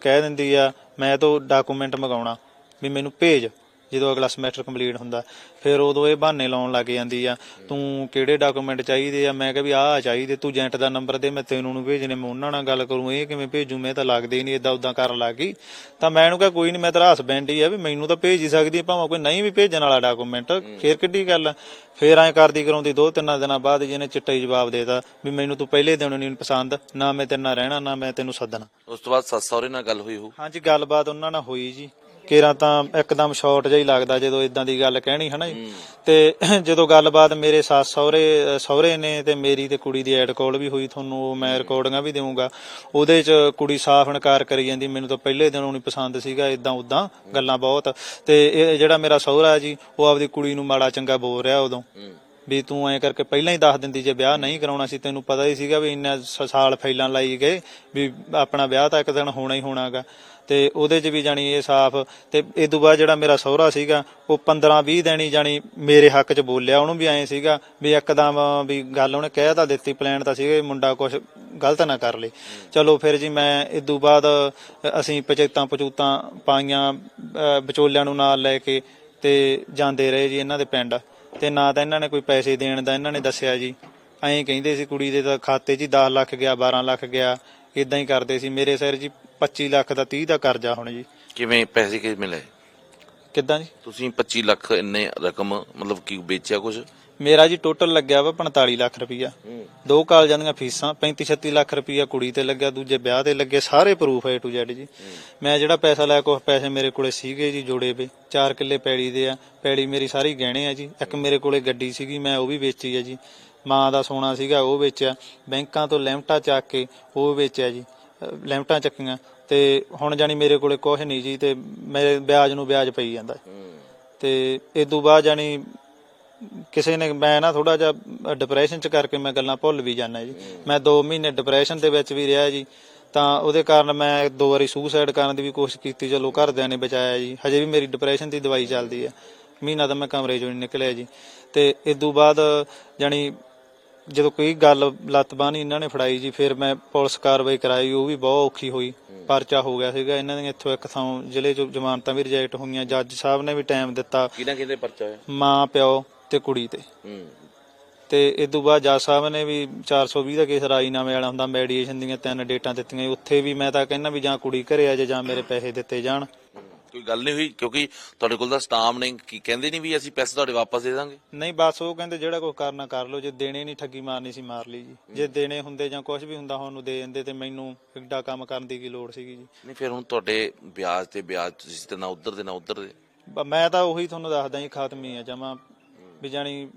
ਕਹਿ ਦਿੰਦੀ ਆ ਮੈਂ ਤੋਂ ਡਾਕੂਮੈਂਟ ਮੰਗਾਉਣਾ। ਵੀ ਮੈਨੂੰ ਭੇਜ ਜਦੋਂ ਅਗਲਾ ਸਮੈਸਟਰ ਕੰਪਲੀਟ ਹੁੰਦਾ। ਫਿਰ ਉਦੋਂ ਇਹ ਬਹਾਨੇ ਲਾਉਣ ਲੱਗ ਜਾਂਦੀ ਆ ਤੂੰ ਕਿਹੜੇ ਡਾਕੂਮੈਂਟ ਚਾਹੀਦੇ ਆ? ਮੈਂ ਕਿਹਾ ਵੀ ਆਹ ਚਾਹੀਦੇ ਤੂੰ ਏਜੰਟ ਦਾ ਨੰਬਰ ਦੇ ਮੈਂ ਤੈਨੂੰ ਨੂੰ ਭੇਜਣੇ ਮੈਂ ਉਹਨਾਂ ਨਾਲ ਗੱਲ ਕਰੂੰ ਇਹ ਕਿਵੇਂ ਭੇਜੂ? ਮੈਂ ਤਾਂ ਲੱਗਦੇ ਨਹੀਂ ਇਦਾਂ ਉਦਾਂ ਕਰਨ ਲੱਗ ਗਈ। ਤਾਂ ਮੈਂ ਇਹਨੂੰ ਕਿਹਾ ਕੋਈ ਨਹੀਂ ਮੈਂ ਤੇਰਾ ਹਸਬੈਂਡ ਹੀ ਆ ਵੀ ਮੈਨੂੰ ਤਾਂ ਭੇਜ ਹੀ ਸਕਦੀ ਆ ਭਾਵੇਂ ਕੋਈ ਨਹੀਂ ਵੀ ਭੇਜਣ ਵਾਲਾ ਡਾਕੂਮੈਂਟ ਫੇਰ ਕਿੱਡੀ ਗੱਲ ਫੇਰ ਐਂ ਕਰਦੀ ਕਰਾਉਂਦੀ ਦੋ ਤਿੰਨ ਦਿਨਾਂ ਬਾਅਦ ਜਿਹਨੇ ਚਿੱਟਾ ਹੀ ਜਵਾਬ ਦੇਤਾ ਵੀ ਮੈਨੂੰ ਤੂੰ ਪਹਿਲੇ ਦਿਨ ਨਹੀਂ ਪਸੰਦ ਨਾ ਮੈਂ ਤੇਰੇ ਨਾਲ ਰਹਿਣਾ ਨਾ ਮੈਂ ਤੈਨੂੰ ਸੱਦਣਾ। ਉਸ ਤੋਂ ਬਾਅਦ ਸੱਸ ਸਹੁਰੇ ਨਾਲ ਗੱਲ ਹੋਈ ਹੋ ਹਾਂਜੀ ਗੱਲਬਾਤ ਉਹਨਾਂ ਨਾਲ ਹੋਈ ਜੀ। ਕੇਰਾ ਤਾਂ ਇੱਕਦਮ ਸ਼ਾਰਟ ਜਿਹਾ ਹੀ ਲੱਗਦਾ ਜਦੋਂ ਇਦਾਂ ਦੀ ਗੱਲ ਕਹਿਣੀ, ਹਨਾ ਜੀ? ਤੇ ਜਦੋਂ ਗੱਲਬਾਤ ਮੇਰੇ ਸੱਸ ਸਹੁਰੇ ਸਹੁਰੇ ਨੇ ਤੇ ਮੇਰੀ ਤੇ ਕੁੜੀ ਦੀ ਐਡ ਕਾਲ ਵੀ ਹੋਈ ਤੁਹਾਨੂੰ, ਉਹ ਮੈਂ ਰਿਕਾਰਡਿੰਗਾਂ ਵੀ ਦੇਵਾਂਗਾ ਉਹਦੇ 'ਚ ਕੁੜੀ ਸਾਫ਼ ਇਨਕਾਰ ਕਰੀ ਜਾਂਦੀ, ਮੈਨੂੰ ਤਾਂ ਪਹਿਲੇ ਦਿਨੋਂ ਨਹੀਂ ਪਸੰਦ ਸੀਗਾ ਇਦਾਂ ਉਦਾਂ ਗੱਲਾਂ ਬਹੁਤ। ਤੇ ਇਹ ਜਿਹੜਾ ਮੇਰਾ ਸਹੁਰਾ ਜੀ, ਉਹ ਆਪਦੀ ਕੁੜੀ ਨੂੰ ਮਾੜਾ ਚੰਗਾ ਬੋਲ ਰਿਹਾ ਉਦੋਂ। ਵੀ ਤੂੰ ਐਂ ਕਰਕੇ ਪਹਿਲਾਂ ਹੀ ਦੱਸ ਦਿੰਦੀ ਜੇ ਵਿਆਹ ਨਹੀਂ ਕਰਾਉਣਾ ਸੀ, ਤੈਨੂੰ ਪਤਾ ਹੀ ਸੀਗਾ ਵੀ ਇੰਨਾ ਸਾਲ ਫੈਲਾਂ ਲਾਈ ਗਏ, ਵੀ ਆਪਣਾ ਵਿਆਹ ਤਾਂ ਇੱਕ ਦਿਨ ਹੋਣਾ ਹੀ ਹੋਣਾਗਾ। ਤੇ ਉਹਦੇ 'ਚ ਵੀ ਜਾਣੀ ਇਹ ਸਾਫ਼ ਤੇ ਇਹ ਤੋਂ ਬਾਅਦ ਜਿਹੜਾ ਮੇਰਾ ਸਹੁਰਾ ਸੀਗਾ, ਉਹ 15 20 ਦਿਨ ਹੀ ਜਾਣੀ ਮੇਰੇ ਹੱਕ 'ਚ ਬੋਲਿਆ। ਉਹਨੂੰ ਵੀ ਐਂ ਸੀਗਾ ਵੀ ਇੱਕਦਮ ਵੀ ਗੱਲ ਉਹਨੇ ਕਹਿ ਤਾਂ ਦਿੱਤੀ ਪਲਾਨ ਤਾਂ ਸੀਗਾ ਵੀ ਮੁੰਡਾ ਕੁਝ ਗਲਤ ਨਾ ਕਰ ਲੇ। ਚਲੋ ਫਿਰ ਜੀ ਮੈਂ ਇਹ ਤੋਂ ਬਾਅਦ ਅਸੀਂ ਪਚੇਤਾਂ ਪਚੂਤਾਂ ਪਾਈਆਂ ਵਿਚੋਲਿਆਂ ਨੂੰ ਨਾਲ ਲੈ ਕੇ ਤੇ ਜਾਂਦੇ ਰਹੇ ਜੀ ਇਹਨਾਂ ਦੇ ਪਿੰਡ। ਤੇ ਨਾ ਤਾਂ ਇਹਨਾਂ ਨੇ ਕੋਈ ਪੈਸੇ ਦੇਣ ਦਾ, ਇਹਨਾਂ ਨੇ ਦੱਸਿਆ ਜੀ। ਐਂ ਕਹਿੰਦੇ ਸੀ ਕੁੜੀ ਦੇ ਤਾਂ ਖਾਤੇ 'ਚ ਹੀ 10 ਲੱਖ ਗਿਆ 12 ਲੱਖ ਗਿਆ। ਇਦਾਂ ਹੀ ਕਰਦੇ ਸੀ। ਮੇਰੇ ਸਿਰ ਜੀ 25 ਲੱਖ ਦਾ 30 ਦਾ ਕਰਜ਼ਾ ਹੁਣ ਜੀ। ਕਿਵੇਂ ਪੈਸੇ ਕਿਵੇਂ ਮਿਲੇ? ਕਿੱਦਾਂ ਜੀ? ਤੁਸੀਂ 25 ਲੱਖ ਇੰਨੇ ਰਕਮ ਮਤਲਬ ਕੀ ਵੇਚਿਆ ਕੁਝ ਮੇਰਾ ਜੀ ਟੋਟਲ ਲੱਗਿਆ ਵਾ 45 ਲੱਖ ਰੁਪਈਆ। ਦੋ ਕਾਲਜਾਂ ਦੀਆਂ ਫੀਸਾਂ 35 36 ਲੱਖ ਰੁਪਈਆ ਕੁੜੀ ਤੇ ਲੱਗਿਆ ਦੂਜੇ ਵਿਆਹ ਤੇ ਲੱਗੇ ਸਾਰੇ ਪ੍ਰੂਫ ਹੈ ਟੂ ਜ਼ੈਡ ਜੀ। ਮੈਂ ਜਿਹੜਾ ਪੈਸਾ ਲਾਇਆ ਕੁਝ ਪੈਸੇ ਮੇਰੇ ਕੋਲੇ ਸੀਗੇ ਜੀ ਜੋੜੇ ਵੇ। 4 ਕਿੱਲੇ ਪੈੜੀ ਦੇ ਆ ਪੈੜੀ ਮੇਰੀ ਸਾਰੀ ਗਹਿਣੇ ਆ ਜੀ। ਇੱਕ ਮੇਰੇ ਕੋਲੇ ਗੱਡੀ ਸੀਗੀ ਮੈਂ ਉਹ ਵੀ ਵੇਚੀ ਆ ਜੀ। ਮਾਂ ਦਾ ਸੋਨਾ ਸੀਗਾ ਉਹ ਵੇਚਿਆ। ਬੈਂਕਾਂ ਤੋਂ ਲਿਮਟਾਂ ਚੱਕ ਕੇ ਉਹ ਵੇਚਿਆ ਜੀ। ਲਿਮਟਾਂ ਚੱਕੀਆਂ ਤੇ ਹੁਣ ਜਾਨੀ ਮੇਰੇ ਕੋਲੇ ਕੁਝ ਨਹੀਂ ਜੀ ਤੇ ਮੇਰੇ ਵਿਆਜ ਨੂੰ ਵਿਆਜ ਪਈ ਜਾਂਦਾ। ਤੇ ਇਸ ਤੋਂ ਬਾਅਦ ਜਾਨੀ ਕਿਸੇ ਨੇ ਮੈਂ ਨਾ ਥੋੜਾ ਜਿਹਾ ਡਿਪਰੈਸ਼ਨ ਚ ਕਰਕੇ ਮੈਂ ਗੱਲਾਂ ਭੁੱਲ ਵੀ ਜਾਂਦਾ ਜੀ। ਮੈਂ 2 ਮਹੀਨੇ ਡਿਪਰੈਸ਼ਨ ਦੇ ਵਿੱਚ ਵੀ ਰਿਹਾ ਜੀ। ਤਾਂ ਉਹਦੇ ਕਾਰਨ ਮੈਂ ਦੋ ਵਾਰੀ ਸੁਸਾਈਡ ਕਰਨ ਦੀ ਵੀ ਕੋਸ਼ਿਸ਼ ਕੀਤੀ, ਚਲੋ ਘਰਦਿਆਂ ਨੇ ਬਚਾਇਆ ਜੀ। ਹਜੇ ਵੀ ਮੇਰੀ ਡਿਪਰੈਸ਼ਨ ਦੀ ਦਵਾਈ ਚੱਲਦੀ ਹੈ। ਮਹੀਨਾ ਤਾਂ ਮੈਂ ਕਮਰੇ ਚੋਂ ਨਹੀਂ ਨਿਕਲਿਆ ਜੀ। ਤੇ ਇਸ ਤੋਂ ਬਾਅਦ ਜਾਣੀ ਜਦੋਂ ਕੋਈ ਗੱਲ ਲੱਤ ਬਾਣੀ ਇਹਨਾਂ ਨੇ ਫੜਾਈ ਜੀ ਫਿਰ ਮੈਂ ਪੁਲਿਸ ਕਾਰਵਾਈ ਕਰਾਈ ਉਹ ਵੀ ਬਹੁਤ ਔਖੀ ਹੋਈ। ਪਰਚਾ ਹੋ ਗਿਆ ਸੀਗਾ ਇਹਨਾਂ ਦੀਆਂ ਇੱਥੋਂ ਇੱਕ ਥਾਂ ਜ਼ਿਲ੍ਹੇ ਚੋਂ ਜ਼ਮਾਨਤਾਂ ਵੀ ਰਿਜੈਕਟ ਹੋਈਆਂ ਜੱਜ ਸਾਹਿਬ ਨੇ ਵੀ ਟਾਈਮ ਦਿੱਤਾ। ਕਿਹਨਾਂ ਕਿਹਦੇ ਪਰਚਾ ਹੋਇਆ? ਮਾਂ ਪਿਓ ਤੇ ਕੁੜੀ ਤੇ। ਤੇ ਇਸ ਤੋਂ ਬਾਅਦ ਜੱਜ ਸਾਹਿਬ ਨੇ ਵੀ 420 ਦਾ ਕੇਸ ਰਾਜੀਨਾਮੇ ਵਾਲਾ ਹੁੰਦਾ ਮੈਡੀਏਸ਼ਨ ਦੀਆਂ ਤਿੰਨ ਡੇਟਾਂ ਦਿੱਤੀਆਂ ਉੱਥੇ ਵੀ ਮੈਂ ਤਾਂ ਕਹਿੰਦਾ ਵੀ ਜਾਂ ਕੁੜੀ ਘਰੇ ਆ ਜਾਏ ਜਾਂ ਮੇਰੇ ਪੈਸੇ ਦਿੱਤੇ ਜਾਣ। ਕੋਈ ਗੱਲ ਨਹੀਂ ਹੋਈ? ਕਿਉਂਕਿ ਤੁਹਾਡੇ ਕੋਲ ਤਾਂ ਸਟਾਮ ਨੇ ਕੀ ਕਹਿੰਦੇ ਨਹੀਂ ਵੀ ਅਸੀਂ ਪੈਸੇ ਤੁਹਾਡੇ ਵਾਪਸ ਦੇ ਦਾਂਗੇ? ਨਹੀਂ ਬਸ ਉਹ ਕਹਿੰਦੇ ਜਿਹੜਾ ਕੁਝ ਕਰਨਾ ਕਰ ਲਓ ਜੇ ਦੇਣੇ ਨਹੀਂ ਠੱਗੀ ਮਾਰਨੀ ਸੀ ਮਾਰ ਲਈ ਜੀ। ਜੇ ਦੇਣੇ ਹੁੰਦੇ ਜਾਂ ਕੁਝ ਵੀ ਹੁੰਦਾ ਹੁਣ ਨੂੰ ਦੇ ਦਿੰਦੇ ਤੇ ਮੈਨੂੰ ਇੱਡਾ ਕੰਮ ਕਰਨ ਦੀ ਕੀ ਲੋੜ ਸੀਗੀ ਜੀ। ਨਹੀਂ ਫਿਰ ਹੁਣ ਤੁਹਾਡੇ ਵਿਆਜ ਤੇ ਵਿਆਜ ਤੁਸੀਂ ਤੇ ਨਾ ਉਧਰ ਦੇ ਨਾ ਉਧਰ ਦੇ। ਬ- ਮੈਂ ਤਾਂ ਉਹੀ ਤੁਹਾਨੂੰ ਦੱਸਦਾ ਜੀ ਖਾਤਮੀ ਆ ਜਮਾ। ਵੀ ਜਾਣੀ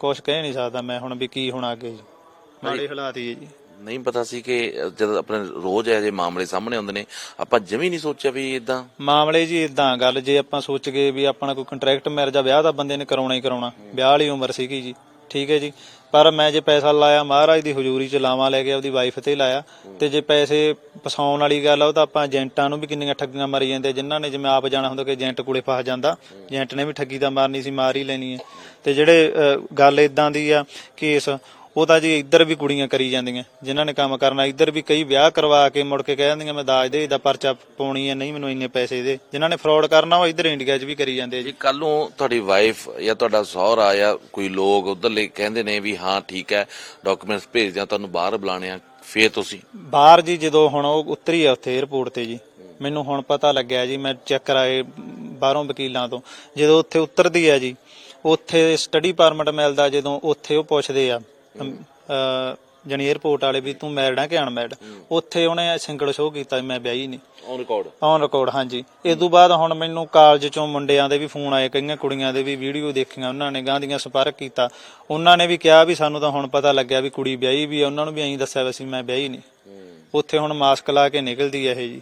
ਕੁਝ ਕਹਿ ਨਹੀਂ ਸਕਦਾ ਮੈਂ ਹੁਣ ਵੀ ਕੀ ਹੋਣਾ ਅੱਗੇ ਜੀ। ਮਾੜੇ ਹਾਲਾਤ ਹੀ ਹੈ ਜੀ। ਨਹੀਂ ਪਤਾ ਸੀ ਕਿ ਜਦ ਆਪਣੇ ਰੋਜ਼ ਇਹ ਜੇ ਮਾਮਲੇ ਸਾਹਮਣੇ ਆਉਂਦੇ ਨੇ, ਆਪਾਂ ਜਮੀ ਨਹੀਂ ਸੋਚਿਆ ਵੀ ਇਦਾਂ ਮਾਮਲੇ ਜੀ ਇਦਾਂ ਗੱਲ ਜੇ ਆਪਾਂ ਸੋਚ ਗਏ ਵੀ ਆਪਣਾ ਕੋਈ ਕੰਟਰੈਕਟ ਮੈਰਿਜ ਆ, ਵਿਆਹ ਤਾਂ ਬੰਦੇ ਨੇ ਕਰਾਉਣਾ ਹੀ ਕਰਾਉਣਾ, ਵਿਆਹ ਵਾਲੀ ਉਮਰ ਸੀਗੀ ਜੀ, ਠੀਕ ਹੈ ਜੀ। ਪਰ ਮੈਂ ਜੇ ਪੈਸਾ ਲਾਇਆ, ਮਹਾਰਾਜ ਦੀ ਹਜ਼ੂਰੀ ਚ ਲਾਵਾਂ ਲੈ ਕੇ ਆਪਦੀ ਵਾਈਫ ਤੇ ਲਾਇਆ, ਤੇ ਜੇ ਪੈਸੇ ਫਸਾਉਣ ਵਾਲੀ ਗੱਲ ਆ, ਉਹ ਤਾਂ ਆਪਾਂ ਏਜੰਟਾਂ ਨੂੰ ਵੀ ਕਿੰਨੀਆਂ ਠੱਗੀਆਂ ਮਾਰੀ ਜਾਂਦੇ ਜਿਨ੍ਹਾਂ ਨੇ ਜਿਵੇਂ ਆਪ ਜਾਣਾ ਹੁੰਦਾ ਕਿ ਏਜੰਟ ਕੋਲੇ ਫਸ ਜਾਂਦਾ ਏਜੰਟ ਨੇ ਵੀ ਠੱਗੀ ਦਾ ਮਾਰਨੀ ਸੀ, ਮਾਰ ਹੀ ਲੈਣੀ ਹੈ। ਤੇ ਜਿਹੜੇ ਗੱਲ ਇਦਾਂ ਦੀ ਆ ਕੇਸ ਉਹ ਤਾਂ ਜੀ ਇੱਧਰ ਵੀ ਕੁੜੀਆਂ ਕਰੀ ਜਾਂਦੀਆਂ ਜਿਨ੍ਹਾਂ ਨੇ ਕੰਮ ਕਰਨਾ ਇੱਧਰ ਵੀ ਕਈ ਵਿਆਹ ਕਰਵਾ ਕੇ ਮੁੜ ਕੇ ਕਹਿ ਦਿੰਦੀਆਂ ਮੈਂ ਦਾਜ ਦੇ ਦਾ ਪਰਚਾ ਪਾਉਣੀ ਹੈ ਨਹੀਂ ਮੈਨੂੰ ਇੰਨੇ ਪੈਸੇ ਦੇ। ਜਿਨ੍ਹਾਂ ਨੇ ਫਰਾਡ ਕਰਨਾ ਉਹ ਇੱਧਰ ਇੰਡੀਆ 'ਚ ਵੀ ਕਰੀ ਜਾਂਦੇ ਆ ਜੀ। ਜੀ ਕੱਲ ਨੂੰ ਤੁਹਾਡੀ ਵਾਈਫ ਜਾਂ ਤੁਹਾਡਾ ਸਹੁਰਾ ਜਾਂ ਕੋਈ ਲੋਕ ਉਧਰਲੇ ਕਹਿੰਦੇ ਨੇ ਵੀ ਹਾਂ ਠੀਕ ਹੈ ਡਾਕੂਮੈਂਟਸ ਭੇਜ ਦਿਆਂ ਤੁਹਾਨੂੰ ਬਾਹਰ ਬੁਲਾਣੇ ਆ। ਫੇਰ ਤੁਸੀਂ? ਬਾਹਰ ਜੀ ਜਦੋਂ ਹੁਣ ਉਹ ਉਤਰੀ ਆ ਉੱਥੇ 에어ਪੋਰਟ ਤੇ ਜੀ ਮੈਨੂੰ ਹੁਣ ਪਤਾ ਲੱਗਿਆ ਜੀ ਮੈਂ ਚੈੱਕ ਕਰਾਏ ਬਾਹਰੋਂ ਵਕੀਲਾਂ ਤੋਂ। ਜਦੋਂ ਉੱਥੇ ਉਤਰਦੀ ਆ ਜੀ ਉੱਥੇ ਸਟੱਡੀ ਪਰਮਿਟ ਮਿਲਦਾ ਜਦੋਂ ਉੱਥੇ ਉਹ ਪੁੱਛਦੇ ਆ ਜਣੀ 에어ਪੋਰਟ ਵਾਲੇ ਵੀ ਤੂੰ ਮੈਰਿਡ ਆ ਕਿ ਅਨਮੈਰਿਡ ਉੱਥੇ ਉਹਨੇ ਸਿੰਗਲ ਸ਼ੋਅ ਕੀਤਾ ਵੀ ਮੈਂ ਵਿਆਹੀ ਨਹੀਂ। ਔਨ ਰਿਕਾਰਡ ਔਨ ਰਿਕਾਰਡ ਹਾਂਜੀ। ਇਸ ਤੋਂ ਬਾਅਦ ਹੁਣ ਮੈਨੂੰ ਕਾਲਜ ਚੋਂ ਮੁੰਡਿਆਂ ਦੇ ਵੀ ਫੋਨ ਆਏ ਕਈਆਂ ਕੁੜੀਆਂ ਦੇ ਵੀ ਵੀਡੀਓ ਦੇਖੀਆਂ ਉਹਨਾਂ ਨੇ ਗਾਂ ਦੀਆਂ ਸੰਪਰਕ ਕੀਤਾ। ਉਹਨਾਂ ਨੇ ਵੀ ਕਿਹਾ ਵੀ ਸਾਨੂੰ ਤਾਂ ਹੁਣ ਪਤਾ ਲੱਗਿਆ ਵੀ ਕੁੜੀ ਵਿਆਹੀ ਵੀ ਆ ਉਹਨਾਂ ਨੂੰ ਵੀ ਐਂ ਦੱਸਿਆ ਵੀ ਸੀ ਮੈਂ ਵਿਆਹੀ ਨਹੀਂ। ਉੱਥੇ ਹੁਣ ਮਾਸਕ ਲਾ ਕੇ ਨਿਕਲਦੀ ਆ ਇਹ ਜੀ